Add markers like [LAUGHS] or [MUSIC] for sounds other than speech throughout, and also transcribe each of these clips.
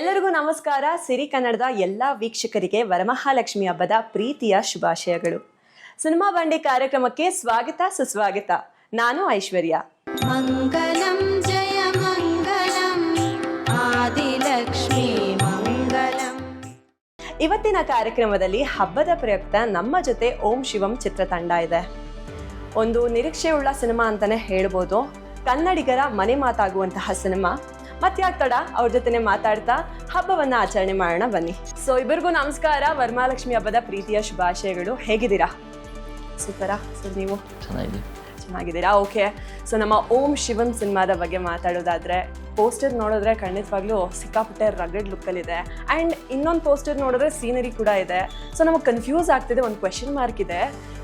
ಎಲ್ಲರಿಗೂ ನಮಸ್ಕಾರ. ಸಿರಿ ಕನ್ನಡದ ಎಲ್ಲ ವೀಕ್ಷಕರಿಗೆ ವರಮಹಾಲಕ್ಷ್ಮಿ ಹಬ್ಬದ ಪ್ರೀತಿಯ ಶುಭಾಶಯಗಳು. ಸಿನಿಮಾ ಬಂಡಿ ಕಾರ್ಯಕ್ರಮಕ್ಕೆ ಸ್ವಾಗತ ಸುಸ್ವಾಗತ. ನಾನು ಐಶ್ವರ್ಯ. ಇವತ್ತಿನ ಕಾರ್ಯಕ್ರಮದಲ್ಲಿ ಹಬ್ಬದ ಪ್ರಯುಕ್ತ ನಮ್ಮ ಜೊತೆ ಓಂ ಶಿವಂ ಚಿತ್ರತಂಡ ಇದೆ. ಒಂದು ನಿರೀಕ್ಷೆಯುಳ್ಳ ಸಿನಿಮಾ ಅಂತಾನೆ ಹೇಳ್ಬೋದು. ಕನ್ನಡಿಗರ ಮನೆ ಮಾತಾಗುವಂತಹ ಸಿನಿಮಾ. ಮತ್ಯಾಕ್ ತಡ? ಅವ್ರ ಜೊತೆನೆ ಮಾತಾಡ್ತಾ ಹಬ್ಬವನ್ನ ಆಚರಣೆ ಮಾಡೋಣ ಬನ್ನಿ. ಸೊ ಇಬ್ಬರಿಗೂ ನಮಸ್ಕಾರ. ವರಮಹಾಲಕ್ಷ್ಮಿ ಹಬ್ಬದ ಪ್ರೀತಿಯ ಶುಭಾಶಯಗಳು. ಹೇಗಿದ್ದೀರಾ? ಸೂಪರಾ? ಸೊ ನೀವು? ಚೆನ್ನಾಗಿದ್ದೀರಾ ಓಕೆ ಸೊ ನಮ್ಮ ಓಂ ಶಿವನ್ ಸಿನಿಮಾದ ಬಗ್ಗೆ ಮಾತಾಡೋದಾದರೆ ಪೋಸ್ಟರ್ ನೋಡಿದ್ರೆ ಖಂಡಿತವಾಗ್ಲೂ ಸಿಕ್ಕಾಪಟ್ಟೆ ರಗಡ್ ಲುಕ್ಕಲ್ಲಿದೆ ಆ್ಯಂಡ್ ಇನ್ನೊಂದು ಪೋಸ್ಟರ್ ನೋಡಿದ್ರೆ ಸೀನರಿ ಕೂಡ ಇದೆ. ಸೊ ನಮಗೆ ಕನ್ಫ್ಯೂಸ್ ಆಗ್ತಿದೆ ಒಂದು ಕ್ವೆಶನ್ ಮಾರ್ಕ್ ಇದೆ.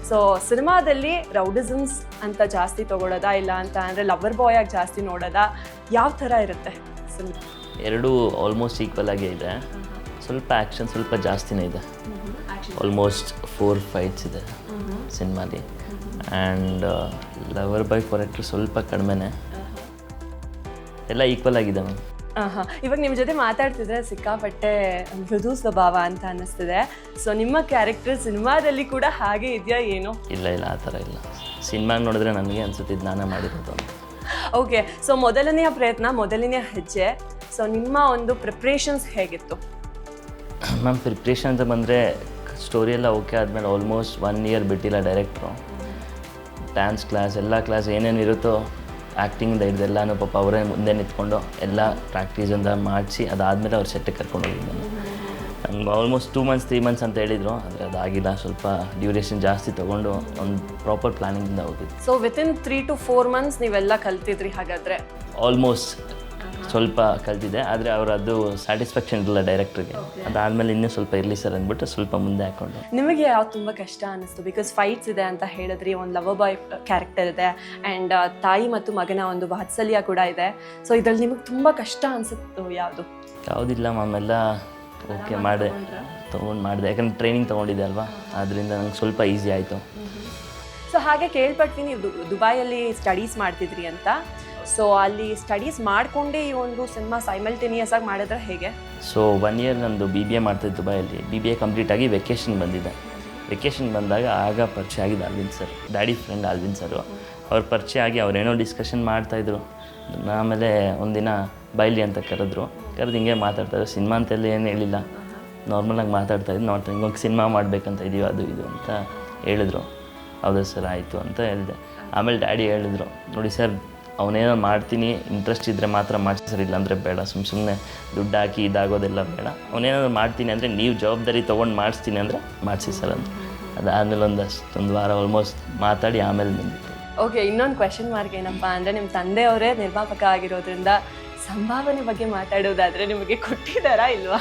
ಸೊ ಸಿನಿಮಾದಲ್ಲಿ ರೌಡಿಸಮ್ಸ್ ಅಂತ ಜಾಸ್ತಿ ತಗೊಳ್ಳೋದಾ ಇಲ್ಲ ಅಂತ ಅಂದರೆ ಲವರ್ ಬಾಯ್ ಆಗಿ ಜಾಸ್ತಿ ನೋಡೋದಾ ಯಾವ ಥರ ಇರುತ್ತೆ ಸಿನಿಮಾ? ಎರಡೂ ಆಲ್ಮೋಸ್ಟ್ ಈಕ್ವಲ್ ಆಗೇ ಇದೆ. ಸ್ವಲ್ಪ ಆ್ಯಕ್ಷನ್ ಸ್ವಲ್ಪ ಜಾಸ್ತಿನೇ ಇದೆ. ಆಲ್ಮೋಸ್ಟ್ ಫೋರ್ ಫೈಟ್ಸ್ ಇದೆ ಸಿನಿಮಾಲಿ. ಆ್ಯಂಡ್ ಲವರ್ ಬೈ ಕ್ಯಾರೆಕ್ಟರ್ ಸ್ವಲ್ಪ ಕಡಿಮೆನೆ. ಎಲ್ಲ ಈಕ್ವಲ್ ಆಗಿದೆ ಮ್ಯಾಮ್ ಹಾಂ ಇವಾಗ ನಿಮ್ಮ ಜೊತೆ ಮಾತಾಡ್ತಿದ್ರೆ ಸಿಕ್ಕಾಪಟ್ಟೆ ಮೃದು ಸ್ವಭಾವ ಅಂತ ಅನ್ನಿಸ್ತಿದೆ. ಸೊ ನಿಮ್ಮ ಕ್ಯಾರೆಕ್ಟರ್ ಸಿನಿಮಾದಲ್ಲಿ ಕೂಡ ಹಾಗೆ ಇದೆಯಾ ಏನೋ? ಇಲ್ಲ ಇಲ್ಲ ಆ ಥರ ಇಲ್ಲ. ಸಿನಿಮಾ ನೋಡಿದ್ರೆ ನನಗೆ ಅನ್ಸುತ್ತೆ ಇದು ನಾನೇ ಮಾಡಿರೋದು ಅಂತ. ಓಕೆ ಸೊ ಮೊದಲನೆಯ ಪ್ರಯತ್ನ ಮೊದಲನೆಯ ಹೆಜ್ಜೆ. ಸೊ ನಿಮ್ಮ ಒಂದು ಪ್ರಿಪ್ರೇಷನ್ಸ್ ಹೇಗಿತ್ತು? ಮ್ಯಾಮ್ ಪ್ರಿಪ್ರೇಷನ್ ಅಂತ ಬಂದರೆ ಸ್ಟೋರಿ ಎಲ್ಲ ಓಕೆ ಆದಮೇಲೆ ಆಲ್ಮೋಸ್ಟ್ ಒನ್ ಇಯರ್ ಬಿಟ್ಟಿಲ್ಲ ಡೈರೆಕ್ಟ್ರು ಡ್ಯಾನ್ಸ್ ಕ್ಲಾಸ್ ಎಲ್ಲ ಕ್ಲಾಸ್ ಏನೇನು ಇರುತ್ತೋ ಆ್ಯಕ್ಟಿಂಗಿಂದ ಹಿಡ್ದೆಲ್ಲನೂ ಪಾಪ ಅವರೇ ಮುಂದೆ ನಿಂತ್ಕೊಂಡು ಎಲ್ಲ ಪ್ರಾಕ್ಟೀಸಿಂದ ಮಾಡಿಸಿ ಅದಾದಮೇಲೆ ಅವ್ರು ಸೆಟ್ಟಿಗೆ ಕರ್ಕೊಂಡು ಹೋಗಿದ್ದು ನಮ್ಗೆ almost two months three months ಅಂತ ಹೇಳಿದ್ರು. ಆದರೆ ಅದಾಗಿಲ್ಲ ಸ್ವಲ್ಪ ಡ್ಯೂರೇಷನ್ ಜಾಸ್ತಿ ತೊಗೊಂಡು ಒಂದು ಪ್ರಾಪರ್ ಪ್ಲಾನಿಂಗಿಂದ ಹೋಗಿದ್ದು so within three to four months ನೀವೆಲ್ಲ ಕಲ್ತಿದ್ರಿ ಹಾಗಾದರೆ? ಆಲ್ಮೋಸ್ಟ್ ಸ್ವಲ್ಪ ಕಲ್ತಿದ್ದೆ ಆದರೆ ಅವರು ಅದು ಸ್ಯಾಟಿಸ್ಫ್ಯಾಕ್ಷನ್ ಇರಲಿಲ್ಲ ಡೈರೆಕ್ಟ್ರಿಗೆ ಅದಾದಮೇಲೆ ಇನ್ನೂ ಸ್ವಲ್ಪ ಇರಲಿ ಸರ್ ಅಂದ್ಬಿಟ್ಟು ಸ್ವಲ್ಪ ಮುಂದೆ ಹಾಕೊಂಡು ನಿಮಗೆ ಯಾವ್ದು ತುಂಬ ಕಷ್ಟ ಅನ್ನಿಸ್ತು ಬಿಕಾಸ್ ಫೈಟ್ಸ್ ಇದೆ ಅಂತ ಹೇಳಿದ್ರಿ ಒಂದು ಲವರ್ ಬಾಯ್ ಕ್ಯಾರೆಕ್ಟರ್ ಇದೆ ಆ್ಯಂಡ್ ತಾಯಿ ಮತ್ತು ಮಗನ ಒಂದು ವಾತ್ಸಲ್ಯ ಕೂಡ ಇದೆ. ಸೊ ಇದರಲ್ಲಿ ನಿಮಗೆ ತುಂಬ ಕಷ್ಟ ಅನಿಸುತ್ತು ಯಾವುದು? ಯಾವುದಿಲ್ಲ ಮ್ಯಾಮೆಲ್ಲ ಓಕೆ ಮಾಡಿದೆ. ತೊಗೊಂಡು ಮಾಡಿದೆ. ಯಾಕಂದ್ರೆ ಟ್ರೈನಿಂಗ್ ತೊಗೊಂಡಿದ್ದೆ ಅಲ್ವಾ? ಅದರಿಂದ ನಂಗೆ ಸ್ವಲ್ಪ ಈಸಿ ಆಯಿತು. ಸೊ ಹಾಗೆ ಕೇಳ್ಪಡ್ತೀನಿ ನೀವು ದುಬೈಯಲ್ಲಿ ಸ್ಟಡೀಸ್ ಮಾಡ್ತಿದ್ರಿ ಅಂತ. ಸೊ ಅಲ್ಲಿ ಸ್ಟಡೀಸ್ ಮಾಡಿಕೊಂಡೇ ಈ ಒಂದು ಸಿನಿಮಾ ಸೈಮಲ್ಟೇನಿಯಸ್ ಆಗಿ ಮಾಡಿದ್ರೆ ಹೇಗೆ? ಸೊ ಒನ್ ಇಯರ್ ನಂದು ಬಿ ಬಿ ಎ ಮಾಡ್ತಿದ್ದೆ ದುಬೈಯಲ್ಲಿ ಬಿ ಬಿ ಎ ಕಂಪ್ಲೀಟ್ ಆಗಿ ವೆಕೇಷನ್ ಬಂದಿದೆ. ವೆಕೇಷನ್ ಬಂದಾಗ ಆಗ ಪರಿಚಯ ಆಗಿದೆ Alwin sir daddy friend Alwin sir ಅವ್ರ ಪರಿಚಯ ಆಗಿ ಅವ್ರೇನೋ ಡಿಸ್ಕಷನ್ ಮಾಡ್ತಾಯಿದ್ರು ಆಮೇಲೆ ಒಂದಿನ ಬೈಲಿ ಅಂತ ಕರೆದ್ರು. ಕರೆದು ಹಿಂಗೆ ಮಾತಾಡ್ತಾರೆ ಸಿನಿಮಾ ಅಂತೆಲ್ಲ ಏನು ಹೇಳಿಲ್ಲ. ನಾರ್ಮಲಾಗಿ ಮಾತಾಡ್ತಾಯಿದ್ದು ನೋಡ್ತಾ ಹಿಂಗೊಂದು ಸಿನಿಮಾ ಮಾಡಬೇಕಂತ ಇದೀವಿ ಅದು ಇದು ಅಂತ ಹೇಳಿದ್ರು. ಹೌದಾ ಸರ್ ಆಯಿತು ಅಂತ ಹೇಳಿದೆ. ಆಮೇಲೆ ಡ್ಯಾಡಿ ಹೇಳಿದ್ರು. ನೋಡಿ ಸರ್ ಅವನೇನೋ ಮಾಡ್ತೀನಿ ಇಂಟ್ರೆಸ್ಟ್ ಇದ್ದರೆ ಮಾತ್ರ ಮಾಡಿಸಿ ಸರ್ ಇಲ್ಲಾಂದರೆ ಬೇಡ ಸುಮ್ಮ ಸುಮ್ಮನೆ ದುಡ್ಡು ಹಾಕಿ ಇದಾಗೋದೆಲ್ಲ ಬೇಡ. ಅವನೇನಾದ್ರು ಮಾಡ್ತೀನಿ ಅಂದರೆ ನೀವು ಜವಾಬ್ದಾರಿ ತೊಗೊಂಡು ಮಾಡಿಸ್ತೀನಿ ಅಂದರೆ ಮಾಡಿಸಿ ಸರ್ ಅಂತ. ಅದಾದಮೇಲೆ ಒಂದಷ್ಟು ಒಂದು ವಾರ ಆಲ್ಮೋಸ್ಟ್ ಮಾತಾಡಿ ಆಮೇಲೆ ಬಂದಿತ್ತು ಓಕೆ ಇನ್ನೊಂದು ಕ್ವೆಶನ್ ಮಾರ್ಕ್ ಏನಪ್ಪ ಅಂದರೆ ನಿಮ್ಮ ತಂದೆಯವರೇ ನಿರ್ಮಾಪಕ ಆಗಿರೋದ್ರಿಂದ ಸಂಭಾವನೆ ಬಗ್ಗೆ ಮಾತಾಡೋದಾದರೆ ನಿಮಗೆ ಕೊಟ್ಟಿದ್ದಾರಾ ಇಲ್ವಾ?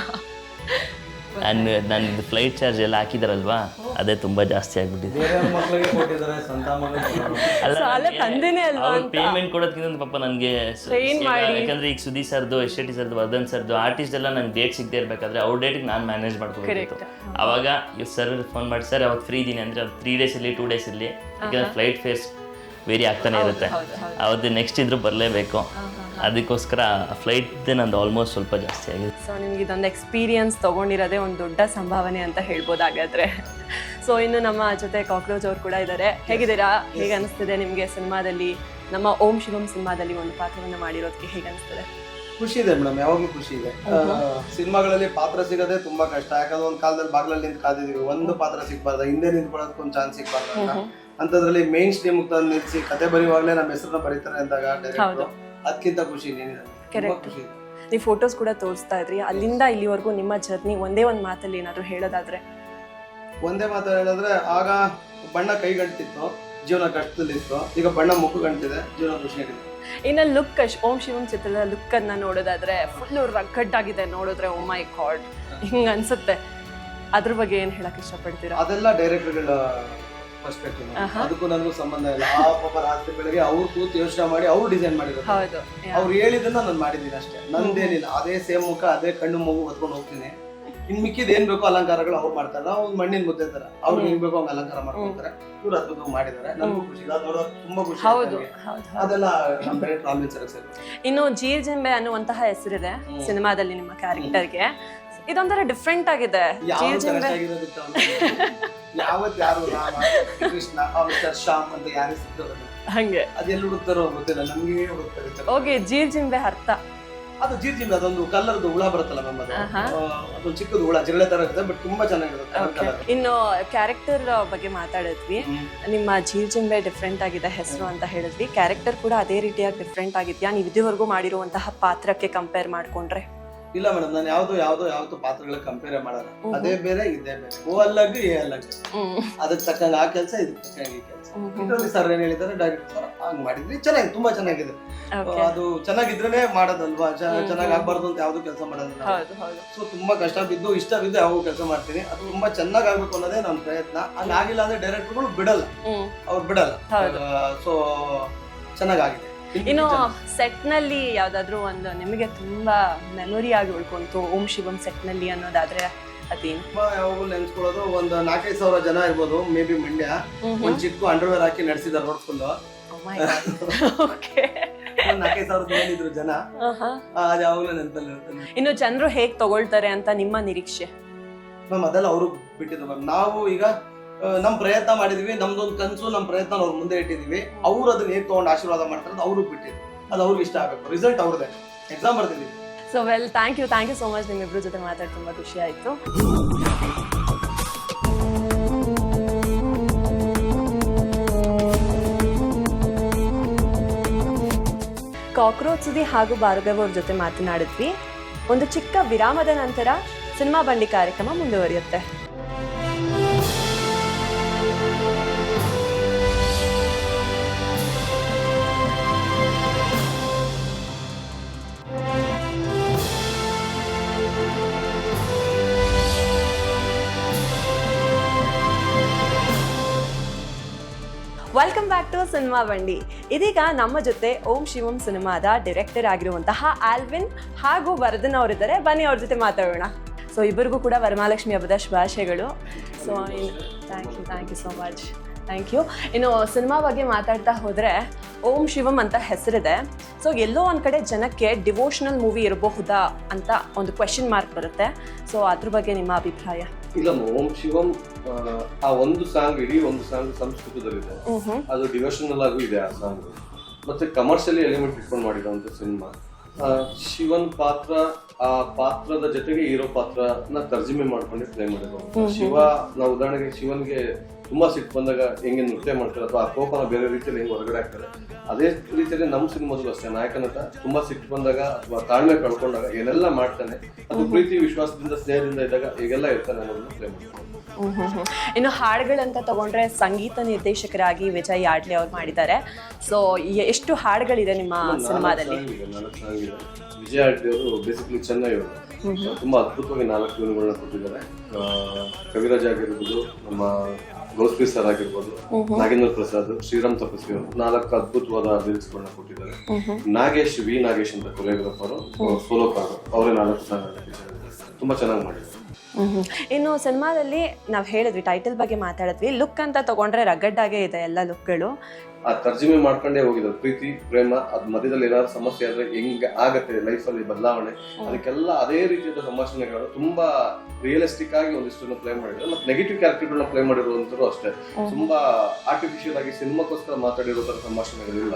ನಾನು ನನ್ನ ಫ್ಲೈಟ್ ಚಾರ್ಜ್ ಎಲ್ಲ ಹಾಕಿದಾರಲ್ವಾ? ಅದೇ ತುಂಬ ಜಾಸ್ತಿ ಆಗ್ಬಿಟ್ಟಿದೆ. ಬೇರೆ ಮಕ್ಕಳಿಗೆ ಕೊಟ್ಟಿದ್ದಾರೆ ಸ್ವಂತ ಮಗಳಿಗೆ ಅಲ್ಲ ತಂದೆನೇ ಅಲ್ವಾ ಅವ್ರು ಪೇಮೆಂಟ್ ಕೊಡೋದಕ್ಕಿಂತ ಪಾಪ ನನಗೆ Train ಮಾಡಿ. ಯಾಕಂದ್ರೆ ಈಗ ಸುದೀಪ್ ಸರ್ದು ಎಸ್ ಟಿ ಸರ್ದು ವರ್ಧನ್ ಸರ್ದು ಆರ್ಟಿಸ್ಟ್ ಎಲ್ಲ ನಂಗೆ ಡೇಟ್ ಸಿಗದೆ ಇರಬೇಕಾದ್ರೆ ಅವ್ರ ಡೇಟಿಗೆ ನಾನು ಮ್ಯಾನೇಜ್ ಮಾಡ್ಕೋಬೇಕಿತ್ತು ಅವಾಗ ಇವ್ ಸರ್ ಫೋನ್ ಮಾಡಿ ಸರ್ ಅವತ್ತು ಫ್ರೀ ಇದೀನಿ. ಅಂದರೆ ತ್ರೀ ಡೇಸ್ ಇರಲಿ ಟೂ ಡೇಸ್ ಇರಲಿ ಯಾಕಂದ್ರೆ ಫ್ಲೈಟ್ ಫೇರ್ಸ್ ವೇರಿ ಆಗ್ತಾನೆ ಇರುತ್ತೆ. ಅವತ್ತು ನೆಕ್ಸ್ಟ್ ಇದ್ರು ಬರಲೇಬೇಕು. ಅದಕ್ಕೋಸ್ಕರ ಫ್ಲೈಟ್ದೇ ನಂದು ಆಲ್ಮೋಸ್ಟ್ ಸ್ವಲ್ಪ ಜಾಸ್ತಿ ಆಗಿದೆ. ಸೊ ನಿಮ್ಗೆ ಇದೊಂದು ಎಕ್ಸ್ಪೀರಿಯನ್ಸ್ ತೊಗೊಂಡಿರೋದೇ ಒಂದು ದೊಡ್ಡ ಸಂಭಾವನೆ ಅಂತ ಹೇಳ್ಬೋದು ಹಾಗಾದ್ರೆ ಸೊ ಇನ್ನು ನಮ್ಮ ಜೊತೆ ಕಾಕ್ರೋಚ್ ಅವ್ರು ಕೂಡ ಇದ್ದಾರೆ ಹೇಗಿದ್ದೀರಾ? ಹೇಗೆ ಅನಿಸ್ತಿದೆ ನಿಮಗೆ ಸಿನಿಮಾದಲ್ಲಿ? ನಮ್ಮ ಓಂ ಶಿವಂ ಸಿನಿಮಾದಲ್ಲಿ ಒಂದು ಪಾತ್ರವನ್ನು ಮಾಡಿರೋದಕ್ಕೆ ಹೇಗೆ ಅನಿಸ್ತದೆ? ಖುಷಿ ಇದೆ ಮೇಡಮ್ ಯಾವಾಗಲೂ ಖುಷಿ ಇದೆ. ಸಿನಿಮಾಗಳಲ್ಲಿ ಪಾತ್ರ ಸಿಗೋದೇ ತುಂಬಾ ಕಷ್ಟ. ಯಾಕಂದ್ರೆ ಒಂದು ಕಾಲದಲ್ಲಿ ಬಾಗ್ಲಲ್ಲಿ ನಿಂತು ಕಾದಿದೀವಿ ಒಂದು ಪಾತ್ರ ಸಿಗ್ಬಾರ್ದ ಹಿಂದೆ ನಿಂತ್ಕೊಳ್ಳೋದಕ್ಕೆ ಒಂದು ಚಾನ್ಸ್ ಸಿಗ್ಬಾರ್ದು ಅಂತ. ಅಂತದ್ರಲ್ಲಿ ಮೇನ್ ಸ್ಟ್ರೀಮ್ ತಂದು ನಿಲ್ಸಿ ಕತೆ ಬರೆಯುವಾಗಲೇ ನಮ್ಮ ಹೆಸರನ್ನ ಬರೀತಾರೆ ಅಂದಾಗ ಡೈರೆಕ್ಟರ್. ಅದಕ್ಕಿಂತ ಖುಷಿ ನೀವು ಫೋಟೋಸ್ ಕೂಡ ತೋರಿಸ್ತಾ ಇದ್ರಿ. ಅಲ್ಲಿಂದ ಇಲ್ಲಿವರೆಗೂ ನಿಮ್ಮ ಜರ್ನಿ ಒಂದೇ ಒಂದು ಮಾತಲ್ಲಿ ಏನಾದರೂ ಹೇಳೋದಾದ್ರೆ? ಒಂದೇ ಮಾತು ಹೇಳಿದ್ರೆ ಆಗ ಬಣ್ಣ ಕೈಗಂಟಿತ್ತು ಜೀವನ ಕಷ್ಟದಲ್ಲಿತ್ತು ಈಗ ಬಣ್ಣ ಮುಖ ಗಂಟಿದೆ ಜೀವನ ಖುಷಿಯಾಗಿದೆ ಇನ್ನ ಲುಕ್ ಓಂ ಶಿವಂ ಚಿತ್ರದ ಲುಕ್ ಅನ್ನ ನೋಡೋದಾದ್ರೆ ಫುಲ್ ರಗ್ಗಡ್ಡಾಗಿದೆ ನೋಡಿದ್ರೆ ಓ ಮೈ ಗಾಡ್ ಹಿಂಗ ಅನ್ಸುತ್ತೆ. ಅದ್ರ ಬಗ್ಗೆ ಏನ್ ಹೇಳಕ್ ಇಷ್ಟಪಡ್ತೀರಾ? ಅದೆಲ್ಲ ಡೈರೆಕ್ಟರ್ಗಳ ಪರ್ಸ್ಪೆಕ್ಟಿವ್ ಅದಕ್ಕೂ ನನಗೂ ಸಂಬಂಧ ಇಲ್ಲ. ಆ ಪಾಪ ರಾತ್ರಿ ಬೆಳಗ್ಗೆ ಅವ್ರು ಕೂತು ಯೋಚನೆ ಮಾಡಿ ಅವ್ರು ಡಿಸೈನ್ ಮಾಡಿರೋದು. ಹೌದು ಅವ್ರು ಹೇಳಿದ್ದನ್ನ ನಾನು ಮಾಡಿದ್ದೀನಿ ಅಷ್ಟೇ. ನಂದೇನಿಲ್ಲ. ಅದೇ ಸೇಮ್ ಮುಖ ಅದೇ ಕಣ್ಣು ಮಗು ಹೊತ್ಕೊಂಡು ಹೋಗ್ತೀನಿ. ಇನ್ ಮಿಕ್ಕಿದ ಏನ್ ಬೇಕೋ ಅಲಂಕಾರಗಳು ಅವ್ರು ಮಾಡ್ತಾರೆ. ನಾವು ಒಂದು ಮಣ್ಣಿನ ಮುದ್ದೆ ತರ. ಅವ್ರು ಏನ್ ಬೇಕೋ ಹಂಗ ಅಲಂಕಾರ ಮಾಡ್ಕೊತಾರೆ ಇವ್ರು ಅದ್ಭುತ ಮಾಡಿದ್ದಾರೆ. ನಮ್ಗೆ ಖುಷಿ. ಅದ್ ತುಂಬಾ ಖುಷಿ ಹೌದು ಅದೆಲ್ಲ ನಮ್ಮ ಸರ್ ಇನ್ನು ಜೀರ್ಜಿಂಬೆ ಅನ್ನುವಂತಹ ಹೆಸರಿದೆ ಸಿನಿಮಾದಲ್ಲಿ ನಿಮ್ಮ ಕ್ಯಾರೆಕ್ಟರ್ಗೆ ಇದೊಂಥರ ಡಿಫ್ರೆಂಟ್ ಆಗಿದೆ. ಯಾವತ್ ಯಾರು ರಾಮ ಕೃಷ್ಣ ಅವ್ರ ಶ್ಯಾಮ್ ಅಂತ ಯಾರೇ ಹಂಗೆ. ಅದೆಲ್ಲ ಹುಡುಕ್ತಾರೋ ಗೊತ್ತಿಲ್ಲ ನಮ್ಗೆ ಹುಡುಕ್ತಾರೆ ಓಕೆ ಜೀರ್ಜಿಂಬೆ ಅರ್ಥ. ಅದು ಜೀರ್ಜಿಂಬೆ ಅದೊಂದು ಕಲ್ಲರ್ದು ಹುಳ ಬರುತ್ತಲ್ಲ ಮ್ಯಾಮ್ ಅದು ಆಹಾ. ಚಿಕ್ಕದು ಹುಳ ಜಿರಳೆ ತರ ಇರುತ್ತೆ ಬಟ್ ತುಂಬಾ ಚೆನ್ನಾಗಿರುತ್ತೆ ಇನ್ನು ಕ್ಯಾರೆಕ್ಟರ್ ಬಗ್ಗೆ ಮಾತಾಡಿದ್ವಿ. ನಿಮ್ಮ ಜೀರ್ಜಿಂಬೆ ಡಿಫ್ರೆಂಟ್ ಆಗಿದೆ ಹೆಸರು ಅಂತ ಹೇಳಿದ್ವಿ. ಕ್ಯಾರೆಕ್ಟರ್ ಕೂಡ ಅದೇ ರೀತಿಯಾಗಿ ಡಿಫ್ರೆಂಟ್ ಆಗಿದ್ಯಾ? ನೀವು ಇದುವರೆಗೂ ಮಾಡಿರುವಂತಹ ಪಾತ್ರಕ್ಕೆ ಕಂಪೇರ್ ಮಾಡ್ಕೊಂಡ್ರೆ. ಇಲ್ಲ ಮೇಡಮ್ ನಾನು ಯಾವ್ದು ಯಾವ್ದು ಯಾವ್ದು ಪಾತ್ರಗಳ ಕಂಪೇರ್ ಮಾಡಲ್ಲ ಅದೇ ಬೇರೆ ಇದೇ ಬೇರೆ. ಓ ಅಲ್ಲಗ್ ಏ ಅಲ್ಲಗ್ ಅದಕ್ಕೆ ತಕ್ಕಂಗೆ ಆ ಕೆಲಸ ಇದಕ್ಕೆ ತಕ್ಕಂಗೆ ಈ ಕೆಲಸ. ಇದರಲ್ಲಿ ಸರ್ ಏನ್ ಹೇಳಿದಾರೆ ಡೈರೆಕ್ಟ್ ಸರ್ ಹಂಗ್ ಮಾಡಿದ್ರಿ ಚೆನ್ನಾಗಿ ತುಂಬಾ ಚೆನ್ನಾಗಿದೆ. ಅದು ಚೆನ್ನಾಗಿದ್ರೇನೆ ಮಾಡೋದಲ್ವಾ? ಚೆನ್ನಾಗಿ ಆಗ್ಬಾರ್ದು ಅಂತ ಯಾವ್ದು ಕೆಲಸ ಮಾಡೋದಿಲ್ಲ. ಸೊ ತುಂಬಾ ಕಷ್ಟ ಬಿದ್ದು ಇಷ್ಟ ಬಿದ್ದು ಯಾವ ಕೆಲಸ ಮಾಡ್ತೀನಿ. ಅದು ತುಂಬಾ ಚೆನ್ನಾಗ್ ಆಗ್ಬೇಕು ಅನ್ನೋದೇ ನನ್ನ ಪ್ರಯತ್ನ. ಹಂಗಾಗಿಲ್ಲ ಅಂದ್ರೆ ಡೈರೆಕ್ಟರ್ಗಳು ಬಿಡಲ್ಲ. ಅವ್ರು ಬಿಡಲ್ಲ. ಸೊ ಚೆನ್ನಾಗಾಗಿದೆ ಇನ್ನು ಸೆಟ್ನಲ್ಲಿ ಯಾವ್ದಾದ್ರು ಒಂದು ನಿಮಗೆ ತುಂಬಾ ಮೆಮೊರಿ ಆಗಿ ಉಳ್ಕೊಂತು ಓಂ ಶಿವಂ ಸೆಟ್ನಲ್ಲಿ ಅನ್ನೋದಾದ್ರೆ ಅದೇನು? ತುಂಬಾ ಯಾವಾಗಲೂ ನೆನ್ಸ್ಕೊಳ್ಳೋದು ಒಂದು ನಾಲ್ಕೈದು ಸಾವಿರ ಜನ ಇರ್ಬೋದು ಮೇ ಬಿ ಮಂಡ್ಯ. ಒಂದ್ ಚಿಕ್ಕ ಅಂಡರ್ವೇರ್ ಹಾಕಿ ನಡೆಸಿದಾರೆ ರೋಡ್ ಫುಲ್ ಓಕೆ ನಾಲ್ಕೈದು ಸಾವಿರದ ಮೇಲಿದ್ರು ಜನ. ಆ, ಅದು ಯಾವಾಗಲೂ ನೆನಪಲ್ಲಿ ಇರುತ್ತೆ. ಇನ್ನು ಜನರು ಹೇಗ್ ತಗೊಳ್ತಾರೆ ಅಂತ ನಿಮ್ಮ ನಿರೀಕ್ಷೆ? ಮ್ಯಾಮ್ ಅದೆಲ್ಲ ಅವರು ಬಿಟ್ಟಿದ್ದು ಮ್ಯಾಮ್. ನಾವು ಈಗ ಆ, ನಮ್ ಪ್ರಯತ್ನ ಮಾಡಿದ್ವಿ. ನಮ್ದೊಂದು ಕನಸು ನಮ್ಮ ಪ್ರಯತ್ನ ಅವ್ರು ಮುಂದೆ ಇಟ್ಟಿದೀವಿ ಅವ್ರು ಅದನ್ನ ಹೇಗೆ ತಗೊಂಡು ಆಶೀರ್ವಾದ ಮಾಡ್ತಾರೆ ಅವ್ರಿಗೆ ಬಿಟ್ಟಿದ್ರು ಅದು ಅವ್ರಿಗೆ ಇಷ್ಟ ಆಗಬೇಕು. ರಿಸಲ್ಟ್ ಅವ್ರದೇ. ಎಕ್ಸಾಮ್ ಬರ್ತಿದ್ವಿ so well thank you thank you so much ನಿಮ್ಮಿಬ್ರ ಜೊತೆ ಮಾತಾಡಿ ತುಂಬಾ ಖುಷಿ ಆಯ್ತು. ಕಾಕ್ರೋಚ್ ಸುದಿ ಹಾಗೂ ಭಾರ್ಗವ್ ಅವ್ರ ಜೊತೆ ಮಾತನಾಡಿದ್ವಿ. ಒಂದು ಚಿಕ್ಕ ವಿರಾಮದ ನಂತರ ಸಿನಿಮಾ ಬಂಡಿ ಕಾರ್ಯಕ್ರಮ ಮುಂದುವರಿಯುತ್ತೆ. ವೆಲ್ಕಮ್ ಬ್ಯಾಕ್ ಟು ಸಿನಿಮಾ ಬಂಡಿ ಇದೀಗ ನಮ್ಮ ಜೊತೆ ಓಂ ಶಿವಂ ಸಿನಿಮಾದ ಡೈರೆಕ್ಟರ್ ಆಗಿರುವಂತಹ ಆಲ್ವಿನ್ ಹಾಗೂ ವರದನ್ ಅವರಿದ್ದಾರೆ. ಬನ್ನಿ ಅವ್ರ ಜೊತೆ ಮಾತಾಡೋಣ. ಸೊ ಇಬ್ಬರಿಗೂ ಕೂಡ ವರಮಹಾಲಕ್ಷ್ಮಿ ಹಬ್ಬದ ಶುಭಾಶಯಗಳು. So thank you thank you so much thank you ಇನ್ನು ಸಿನಿಮಾ ಬಗ್ಗೆ ಮಾತಾಡ್ತಾ ಹೋದರೆ ಓಂ ಶಿವಂ ಅಂತ ಹೆಸರಿದೆ. ಸೊ ಎಲ್ಲೋ ಒಂದು ಕಡೆ ಜನಕ್ಕೆ ಡಿವೋಷನಲ್ ಮೂವಿ ಇರಬಹುದಾ ಅಂತ ಒಂದು ಕ್ವೆಶನ್ ಮಾರ್ಕ್ ಬರುತ್ತೆ. ಸೊ ಅದ್ರ ಬಗ್ಗೆ ನಿಮ್ಮ ಅಭಿಪ್ರಾಯ? ಇಲ್ಲ ಓಂ ಶಿವಂ ಆ, ಒಂದು ಸಾಂಗ್ ಇಡೀ ಒಂದು ಸಾಂಗ್ ಸಂಸ್ಕೃತದಲ್ಲಿದೆ. ಅದು ಡಿವೋಷನಲ್ ಆಗೂ ಇದೆ ಆ ಸಾಂಗ್. ಮತ್ತೆ ಕಮರ್ಷಿಯಲಿ ಎಲಿಮೆಂಟ್ ಇಟ್ಕೊಂಡು ಮಾಡಿರುವಂತ ಸಿನಿಮಾ ಶಿವನ್ ಪಾತ್ರ ಆ ಪಾತ್ರದ ಜೊತೆಗೆ ಇರೋ ಪಾತ್ರನ ತರ್ಜಿಮೆ ಮಾಡ್ಕೊಂಡು ಪ್ಲೇ ಮಾಡಿದ್ರು ಶಿವ ನಾವು ಉದಾಹರಣೆಗೆ ಶಿವನ್ಗೆ ತುಂಬಾ ಸಿಟ್ಟು ಬಂದಾಗ ಹೆಂಗೆ ನೃತ್ಯ ಮಾಡ್ತಾರೆ ಅಥವಾ ಆ ಕೋಪನ ಬೇರೆ ರೀತಿಯಲ್ಲಿ ಹೆಂಗೆ ಹೊರಗಡೆ ಹಾಕ್ತಾರೆ. ಅದೇ ರೀತಿಯಲ್ಲಿ ನಮ್ಮ ಸಿನಿಮಾದಲ್ಲೂ ಅಷ್ಟೇ. ನಾಯಕ ನಟ ತುಂಬಾ ಸಿಟ್ಟು ಬಂದಾಗ ಅಥವಾ ತಾಳ್ಮೆ ಕಳ್ಕೊಂಡಾಗ ಏನೆಲ್ಲ ಮಾಡ್ತಾನೆ ಅದು ಪ್ರೀತಿ ವಿಶ್ವಾಸದಿಂದ ಸ್ನೇಹದಿಂದ ಇದ್ದಾಗ ಈಗೆಲ್ಲ ಇರ್ತಾನೆ ಅನ್ನೋದನ್ನ ಪ್ಲೇ ಮಾಡ್ತಾರೆ. ಇನ್ನು ಹಾಡುಗಳಂತ ತಗೊಂಡ್ರೆ ಸಂಗೀತ ನಿರ್ದೇಶಕರಾಗಿ ವಿಜಯ್ ಯಾಡ್ಲೆ ಅವ್ರು ಮಾಡಿದ್ದಾರೆ. ಸೊ ಎಷ್ಟು ಹಾಡುಗಳಿದೆ ನಿಮ್ಮ ಸಿನಿಮಾದಲ್ಲಿ? ವಿಜಯ್. ವಿಜಯ ಅವರು ಬೇಸಿಕಲಿ ಚೆನ್ನೈ ಅವರು. ತುಂಬಾ ಅದ್ಭುತವಾಗಿ ನಾಲ್ಕು ಟ್ಯೂನ್ಗಳನ್ನ ಕೊಟ್ಟಿದ್ದಾರೆ. ಕವಿರಾಜ್ ಆಗಿರ್ಬೋದು ನಮ್ಮ ಗೌಸ್ಪಿ ಸರ್ ಆಗಿರ್ಬೋದು ನಾಗೇಂದ್ರ ಪ್ರಸಾದ್ ಶ್ರೀರಾಮ್ ತಪಸ್ವಿ ಅವರು ನಾಲ್ಕು ಅದ್ಭುತವಾದ ಲಿರಿಕ್ಸ್ ಗಳನ್ನ ಕೊಟ್ಟಿದ್ದಾರೆ. ನಾಗೇಶ್ ವಿ ನಾಗೇಶ್ ಅಂತ ಕೊರಿಯೋಗ್ರಾಫರ್ ಸೋಲೋ ಕಾರ್ ಅವರೇ ನಾಲ್ಕು ತುಂಬಾ ಚೆನ್ನಾಗಿ ಮಾಡಿದ್ದಾರೆ. ಇನ್ನು ಸಿನಿಮಾದಲ್ಲಿ ನಾವು ಹೇಳಿದ್ವಿ ಟೈಟಲ್ ಬಗ್ಗೆ ಮಾತಾಡಿದ್ವಿ ಲುಕ್ ಅಂತ ತಗೊಂಡ್ರೆ ರಗಡ್ಡಾಗೆ ಇದೆ ಎಲ್ಲ ಲುಕ್ಗಳು ಆ ತರ್ಜುಮೆ ಮಾಡ್ಕೊಂಡೇ ಹೋಗಿದ್ರು. ಪ್ರೀತಿ ಪ್ರೇಮ ಅದ್ ಮಧ್ಯದಲ್ಲಿ ಏನಾದ್ರು ಸಮಸ್ಯೆ ಆದ್ರೆ ಹೆಂಗ್ ಆಗತ್ತೆ ಲೈಫ್ ಅಲ್ಲಿ ಬದಲಾವಣೆ ಅದಕ್ಕೆಲ್ಲ ಅದೇ ರೀತಿಯಾದ ಸಂಭಾಷಣೆಗಳು ತುಂಬಾ ರಿಯಲಿಸ್ಟಿಕ್ ಆಗಿ ಒಂದಿಷ್ಟು ಪ್ಲೇ ಮಾಡಿದ್ರು. ಮತ್ತೆ ನೆಗೆಟಿವ್ ಕ್ಯಾರೆಕ್ಟರ್ಗಳನ್ನ ಪ್ಲೇ ಮಾಡಿರುವಂತರು ಅಷ್ಟೇ. ತುಂಬಾ ಆರ್ಟಿಫಿಷಿಯಲ್ ಆಗಿ ಸಿನಿಮಾಕ್ಕೋಸ್ಕರ ಮಾತಾಡಿರೋ ತರ ಸಂಭಾಷಣೆಗಳಿಲ್ಲ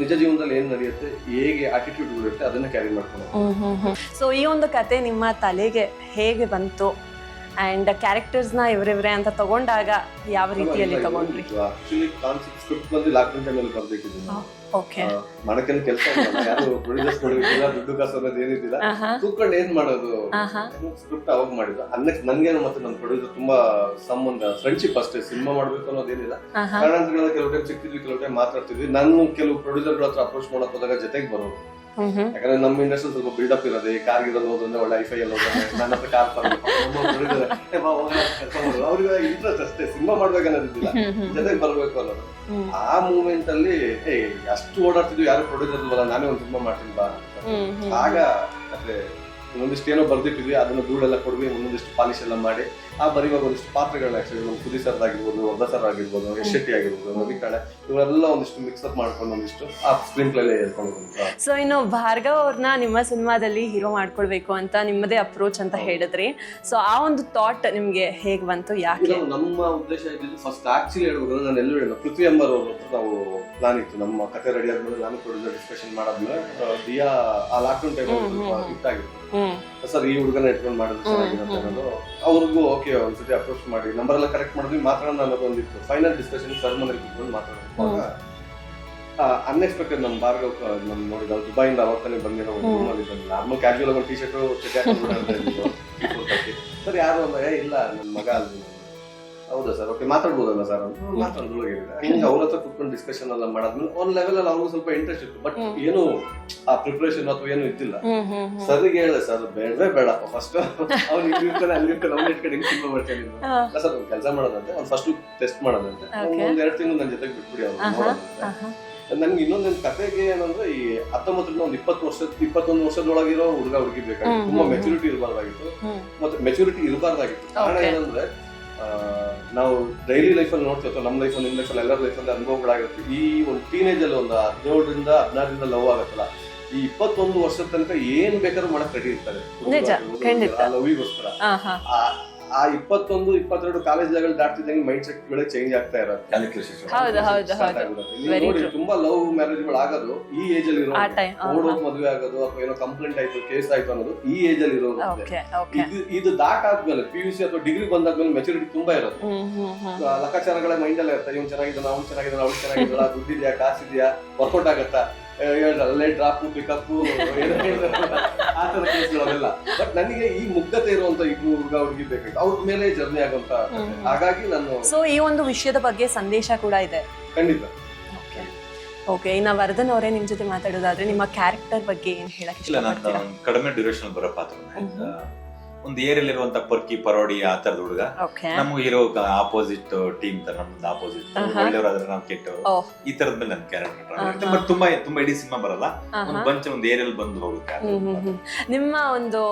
ನಿಜ ಜೀವನದಲ್ಲಿ ಏನ್ ನಡೆಯುತ್ತೆ ಹೇಗೆ ಆಟಿಟ್ಯೂಡ್ ಇರುತ್ತೆ ಅದನ್ನ ಕ್ಯಾರಿ ಮಾಡ್ಕೊಂಡು ಸೊ ಈ ಒಂದು ಕತೆ ನಿಮ್ಮ ತಲೆಗೆ ಹೇಗೆ ಬಂತು? ಅಂಡ್ ಕ್ಯಾರೆಕ್ಟರ್ಸ್ನ ಇವರಿವ್ರೆ ಅಂತ ತಗೊಂಡಾಗ ಯಾವ ರೀತಿಯಲ್ಲಿ ತಗೊಂಡ್ರಿ? ಆಕ್ಚುಲಿ ಕಾನ್ಸೆಪ್ಟ್ ಸ್ಕ್ರಿಪ್ಟ್ ಬಂದು ಲಾಕ್ಡೌನ್ ಟೈಮಲ್ಲಿ ಬರ್ಬೇಕಿದೆ ನಾವು. ಓಕೆ ಆ, ಮಾಡಕ್ಕೇನು ಕೆಲಸ ಯಾರು ಪ್ರೊಡ್ಯೂಸರ್ಸ್ ನೋಡಿಲ್ಲ ದುಡ್ಡು ಕಾಸು ಅನ್ನೋದು ಏನಿದ್ದಿಲ್ಲ. ಕೂತ್ಕೊಂಡು ಏನ್ ಮಾಡೋದು? ಸ್ಕ್ರಿಪ್ಟ್ ಅವಾಗ ಮಾಡಿದ್ರು ಅನ್ನಕ್ಕೆ ನನ್ಗೇನು ಮತ್ತೆ ನನ್ನ ಪ್ರೊಡ್ಯೂಸರ್ ತುಂಬಾ ಸಂಬಂಧ ಫ್ರೆಂಡ್ಶಿಪ್ ಅಷ್ಟೇ ಸಿನಿಮಾ ಮಾಡ್ಬೇಕು ಅನ್ನೋದೇನಿಲ್ಲ ಕಾರಣಾಂತರಗಳಿಂದ ಕೆಲವು ಟೈಮ್ ಸಿಕ್ತಿದ್ವಿ ಕೆಲವು ಟೈಮ್ ಮಾತಾಡ್ತಿದ್ವಿ. ನಾನು ಕೆಲವು ಪ್ರೊಡ್ಯೂಸರ್ಗಳ ಹತ್ರ ಅಪ್ರೋಚ್ ಮಾಡಕ್ ಹೋದಾಗ ಜೊತೆಗೆ ಬರೋರು ಯಾಕಂದ್ರೆ ನಮ್ಮ ಇಂಡಸ್ಟ್ರಿ ಸ್ವಲ್ಪ ಅಪ್ ಇರೋದು ಈ ಕಾರ್ ಇರೋದು ಹೋದ್ರೆ ಒಳ್ಳೆ ಐಫೈ ಎಲ್ಲ ಹೋದ್ರೆ ನನ್ನ ಹತ್ರ ಕಾರ್ ಅವ್ರಿಗೆ ಇಂಟ್ರೆಸ್ಟ್ ಅಷ್ಟೇ ಸಿನಿಮಾ ಮಾಡ್ಬೇಕನ್ನೋದಿಲ್ಲ ಜೊತೆಗೆ ಬರ್ಬೇಕು ಅನ್ನೋದು. ಆ ಮೂಮೆಂಟ್ ಅಲ್ಲಿ ಏ ಅಷ್ಟು ಓಡಾಡ್ತಿದ್ವಿ ಯಾರು ಪ್ರೊಡ್ಯೂಸರ್ ಇಲ್ವಲ್ಲ ನಾನೇ ಒಂದು ಸಿನಿಮಾ ಮಾಡ್ತೀನಿ ಬಾ. ಆಗ ಅಂದ್ರೆ ಒಂದೊಂದಿಷ್ಟು ಏನೋ ಬರ್ದಿಟ್ಟಿದ್ವಿ ಅದನ್ನ ಧೂಳೆಲ್ಲ ಕೊಡ್ವಿ ಒಂದೊಂದಿಷ್ಟು ಪಾಲಿಶ್ ಎಲ್ಲ ಮಾಡಿ ಆ ಬರೆಯುವಾಗ ಒಂದಿಷ್ಟು ಪಾತ್ರಗಳನ್ನ ಆಕ್ಚುಲಿ ನಮ್ಮ ಕುದಿ ಸರ್ ಆಗಿರ್ಬೋದು ವರ್ಧ ಸರ್ ಆಗಿರ್ಬೋದು ಎಸ್ ಶೆಟ್ಟಿ ಆಗಿರ್ಬೋದು ರವಿ ಕಾಳೆ ಇವರೆಲ್ಲ ಒಂದಿಷ್ಟು ಮಿಕ್ಸಪ್ ಮಾಡ್ಕೊಂಡು ಒಂದಿಷ್ಟು ಆ ಸ್ಕ್ರೀನ್ ಪ್ಲೇ ಹೇಳ್ಕೊಂಡು ಸೊ ಇನ್ನು ಭಾರ್ಗವ್ ಅವ್ರನ್ನ ನಿಮ್ಮ ಸಿನಿಮಾದಲ್ಲಿ ಹೀರೋ ಮಾಡ್ಕೊಳ್ಬೇಕು ಅಂತ ನಿಮ್ಮದೇ ಅಪ್ರೋಚ್ ಅಂತ ಹೇಳಿದ್ರಿ. ಸೊ ಆ ಒಂದು ಥಾಟ್ ನಿಮ್ಗೆ ಹೇಗ್ ಬಂತು ಯಾಕೆ? ನಮ್ಮ ಉದ್ದೇಶ ಇದ್ದಿದ್ದು ಫಸ್ಟ್ ಆಕ್ಚುಲಿ ಹೇಳ್ಬೋದು ನಾನು ಎಲ್ಲೂ ಹೇಳಿಲ್ಲ. ಪೃಥ್ವಿ ಅಂಬರ್ ಅವ್ರ ಹತ್ರ ನಾವು ಪ್ಲಾನ್ ಇತ್ತು. ನಮ್ಮ ಕತೆ ರೆಡಿ ಆದ್ಮೇಲೆ ನಾನು ಪ್ರೊಡ್ಯೂಸರ್ ಡಿಸ್ಕಷನ್ ಮಾಡಾದ್ಮೇಲೆ ದಿಯಾ ಆ ಲಾಕ್ಡೌನ್ ಟೈಮ್ ಆಗಿತ್ತು. ಹ್ಮ್. ಸರ್ ಈ ಹುಡುಗನ ಇಟ್ಕೊಂಡು ಮಾಡಿದ್ರೆ ಚೆನ್ನಾಗಿರುತ್ತೆ ಅನ್ನೋದು. ಅವ್ರಿಗೂ ಓಕೆ ಒಂದ್ಸತಿ ಅಪ್ರೋಚ್ ಮಾಡಿ. ನಂಬರ್ ಎಲ್ಲ ಕರೆಕ್ಟ್ ಮಾಡಿದ್ವಿ ಮಾತಾಡೋಣ ಅನ್ನೋದು ಒಂದಿತ್ತು. ಫೈನಲ್ ಡಿಸ್ಕಷನ್ ಸರ್ ಮನೇಲಿ ಕುತ್ಕೊಂಡು ಮಾತಾಡೋದು. ಅನ್ಎಕ್ಸ್ಪೆಕ್ಟೆಡ್ ನಮ್ಮ ಭಾರ್ಗವ್ ನಮ್ಮ ನೋಡಿದ ದುಬೈಯಿಂದ ಬಂದಿರೋ room ಅಲ್ಲಿ ಬಂದಿಲ್ಲ ನಾರ್ಮಲ್ ಕ್ಯಾಶುವಲ್ ಒಂದು ಟಿ ಶರ್ಟ್ ಸರ್ ಯಾರು ಅಂದ್ರೆ ಇಲ್ಲ ನನ್ನ ಮಗ ಅಲ್ಲಿ. ಹೌದಾ ಸರ್? Okay ಮಾತಾಡ್ಬೋದಲ್ಲ sir? ಮಾತಾಡೋದು ಹಿಂಗೆ ಅವ್ರ ಹತ್ರ ಕುತ್ಕೊಂಡು ಡಿಸ್ಕಷನ್ ಎಲ್ಲ ಮಾಡಾದ್ಮೇಲೆ ಒಂದ್ ಲೆವೆಲ್ ಅಲ್ಲಿ ಅವ್ರಿಗೂ ಸ್ವಲ್ಪ ಇಂಟ್ರೆಸ್ಟ್ ಇತ್ತು. ಬಟ್ ಏನು ಆ ಪ್ರಿಪರೇಷನ್ ಅಥವಾ ಏನು ಇದ್ದಿಲ್ಲ. ಸರ್ಗೆ ಹೇಳಿದೆ ಸರ್ ಬೇಡವೇ ಬೇಡಪ್ಪ. ಫಸ್ಟ್ ಅವ್ನು [LAUGHS] ಇಲ್ಲಿರ್ತಾನೆ ಅಲ್ಲಿರ್ತಾನೆ ಅವ್ನ ಇಟ್ಕೊಂಡು ಹೆಂಗ್ ಸಿನಿಮಾ ಮಾಡ್ತಾನೆ ಸರ್ ಒಂದು ಕೆಲಸ ಮಾಡೋದಂತೆ. ಒಂದು ಫಸ್ಟ್ ಟೆಸ್ಟ್ ಮಾಡೋದಂತೆ. ಒಂದ್ ಎರಡು ತಿಂಗಳು ನನ್ನ ಜೊತೆಗೆ ಬಿಟ್ಬಿಡಿ ಅವ್ರು ನನ್ಗೆ ಇನ್ನೊಂದು ಕತೆಗೆ ಏನಂದ್ರೆ ಈ ಹತ್ತೊಂಬತ್ತರಿಂದ ಒಂದು ಇಪ್ಪತ್ತು ವರ್ಷ ಇಪ್ಪತ್ತೊಂದು ವರ್ಷದೊಳಗಿರೋ ಹುಡುಗ ಹುಡುಗಿ ಬೇಕಾಗಿತ್ತು. ತುಂಬಾ ಮೆಚುರಿಟಿ ಇರಬಾರ್ದಾಗಿತ್ತು. ಮತ್ತೆ ಮೆಚುರಿಟಿ ಇರಬಾರ್ದಾಗಿತ್ತು. ಕಾರಣ ಏನಂದ್ರೆ ನಾವು ಡೈಲಿ ಲೈಫಲ್ಲಿ ನೋಡ್ತೀವಿ ಅಥವಾ ನಮ್ಮ ಲೈಫಲ್ಲಿ ನಿಮ್ಮ ಲೈಫಲ್ಲಿ ಎಲ್ಲರ ಲೈಫಲ್ಲಿ ಅನುಭವಗಳಾಗುತ್ತೆ ಈ ಒಂದು ಟೀನೇಜಲ್ಲಿ ಒಂದು ಹದಿನೇಳರಿಂದ ಹದಿನಾರರಿಂದ ಲವ್ ಆಗುತ್ತಲ್ಲ ಈ ಇಪ್ಪತ್ತೊಂದು ವರ್ಷದ ತನಕ ಏನ್ ಬೇಕಾದ್ರೂ ಮಾಡಕ್ ರೆಡಿ ಇರ್ತಾರೆ. ಲವಿಗೋಸ್ಕರ. ಆ ಇಪ್ಪತ್ತೊಂದು ಇಪ್ಪತ್ತೆರಡು ಕಾಲೇಜ್ ಲೆವೆಲ್ ದಾಟ್ತಿದ್ದಂಗೆ ಮೈಂಡ್ ಸೆಟ್ ಮೇಲೆ ಚೇಂಜ್ ಆಗ್ತಾ ಇರೋದು. ನೋಡಿ ತುಂಬಾ ಲವ್ ಮ್ಯಾರೇಜ್ಗಳು ಆಗೋದು ಈ ಏಜ್ ಅಲ್ಲಿ ಇರೋ ಆ ಟೈಮ್ ಓಡೋದ್ ಮದುವೆ ಆಗೋದು ಅಥವಾ ಏನೋ ಕಂಪ್ಲೇಂಟ್ ಆಯ್ತು ಕೇಸ್ ಆಯ್ತು ಅನ್ನೋದು ಈ ಏಜ್ ಅಲ್ಲಿ ಇರೋದು ಓಕೆ ಓಕೆ ಇದು ಇದು ದಾಟಾದ್ಮೇಲೆ ಪಿ ಯು ಸಿ ಅಥವಾ ಡಿಗ್ರಿ ಬಂದಾದ್ಮೇಲೆ ಮೆಚುರಿಟಿ ತುಂಬಾ ಇರೋದು. ಲೆಕ್ಕಾಚಾರಗಳ ಮೈಂಡ್ ಅಲ್ಲೇ ಇರ್ತಾರೆ ಇವ್ನು ಚೆನ್ನಾಗಿದ್ದಾನ ಅವ್ನು ಚೆನ್ನಾಗಿದ್ದಾನ ಅವ್ಳು ಚೆನ್ನಾಗಿದ್ದಾಳ [LAUGHS] ದುಡ್ಡಿದ್ಯಾ ಕಾಸಿದ್ಯಾ ವರ್ಕೌಟ್ ಆಗತ್ತಾ? ಲೇಟ್ ಹೇಳ್ದ, ಅಲ್ಲೇ ಡ್ರಾಪ್ ಪಿಕಪ್ ಆ ತರ ಕೇಸ್ಗಳವೆಲ್ಲ ಬಟ್ ನನಗೆ ಈ ಮುಗ್ಧತೆ ಇರುವಂತ ಈ ಹುಡುಗ ಹುಡುಗಿ ಬೇಕಾಗಿತ್ತು ಅವ್ರ ಮೇಲೆ ಜರ್ನಿ ಆಗುವಂತ ಹಾಗಾಗಿ ನಾನು ಸೊ ಈ ಒಂದು ವಿಷಯದ ಬಗ್ಗೆ ಸಂದೇಶ ಕೂಡ ಇದೆ. ಖಂಡಿತ. ಓಕೆ ಓಕೆ ಇನ್ನ ವರ್ಧನ್ ಅವರೇ ನಿಮ್ ಜೊತೆ ಮಾತಾಡೋದಾದ್ರೆ ನಿಮ್ಮ ಕ್ಯಾರೆಕ್ಟರ್ ಬಗ್ಗೆ ಏನ್ ಹೇಳಕ್ ಇಲ್ಲ ನಾನು ಕಡಿಮೆ ಡ್ಯೂರೇಷನ್ ಬರೋ ಪಾತ್ರ ಒಂದು ಏರಿಯಲ್ಲಿ ಇರುವಂತ ಪರ್ಕಿ ಪರೋಡಿ ಆ ತರದ ಹುಡುಗ. ನಮ್ಗೆ ಇರೋ ಆಪೋಸಿಟ್ ಟೀಮ್ ತರ ನಮ್ದು ಆಪೋಸಿಟ್ ಆಹಾ. ಒಳ್ಳೆಯವರಾದ್ರೆ ನಾವು ಕೆಟ್ಟವರು. ಈ ತರದ ಮೇಲೆ ನನ್ನ ಕ್ಯಾರೆಕ್ಟರ್. ಬಟ್ ತುಂಬಾ ತುಂಬಾ ಇಡೀ ಸಿನಿಮಾ ಬರಲ್ಲ. ಒಂದು ಬಂಚ್ ಒಂದು ಏರಿಯಲ್ ಬಂದು ಹೋಗುತ್ತೆ. ನಿಮ್ಮ ಒಂದು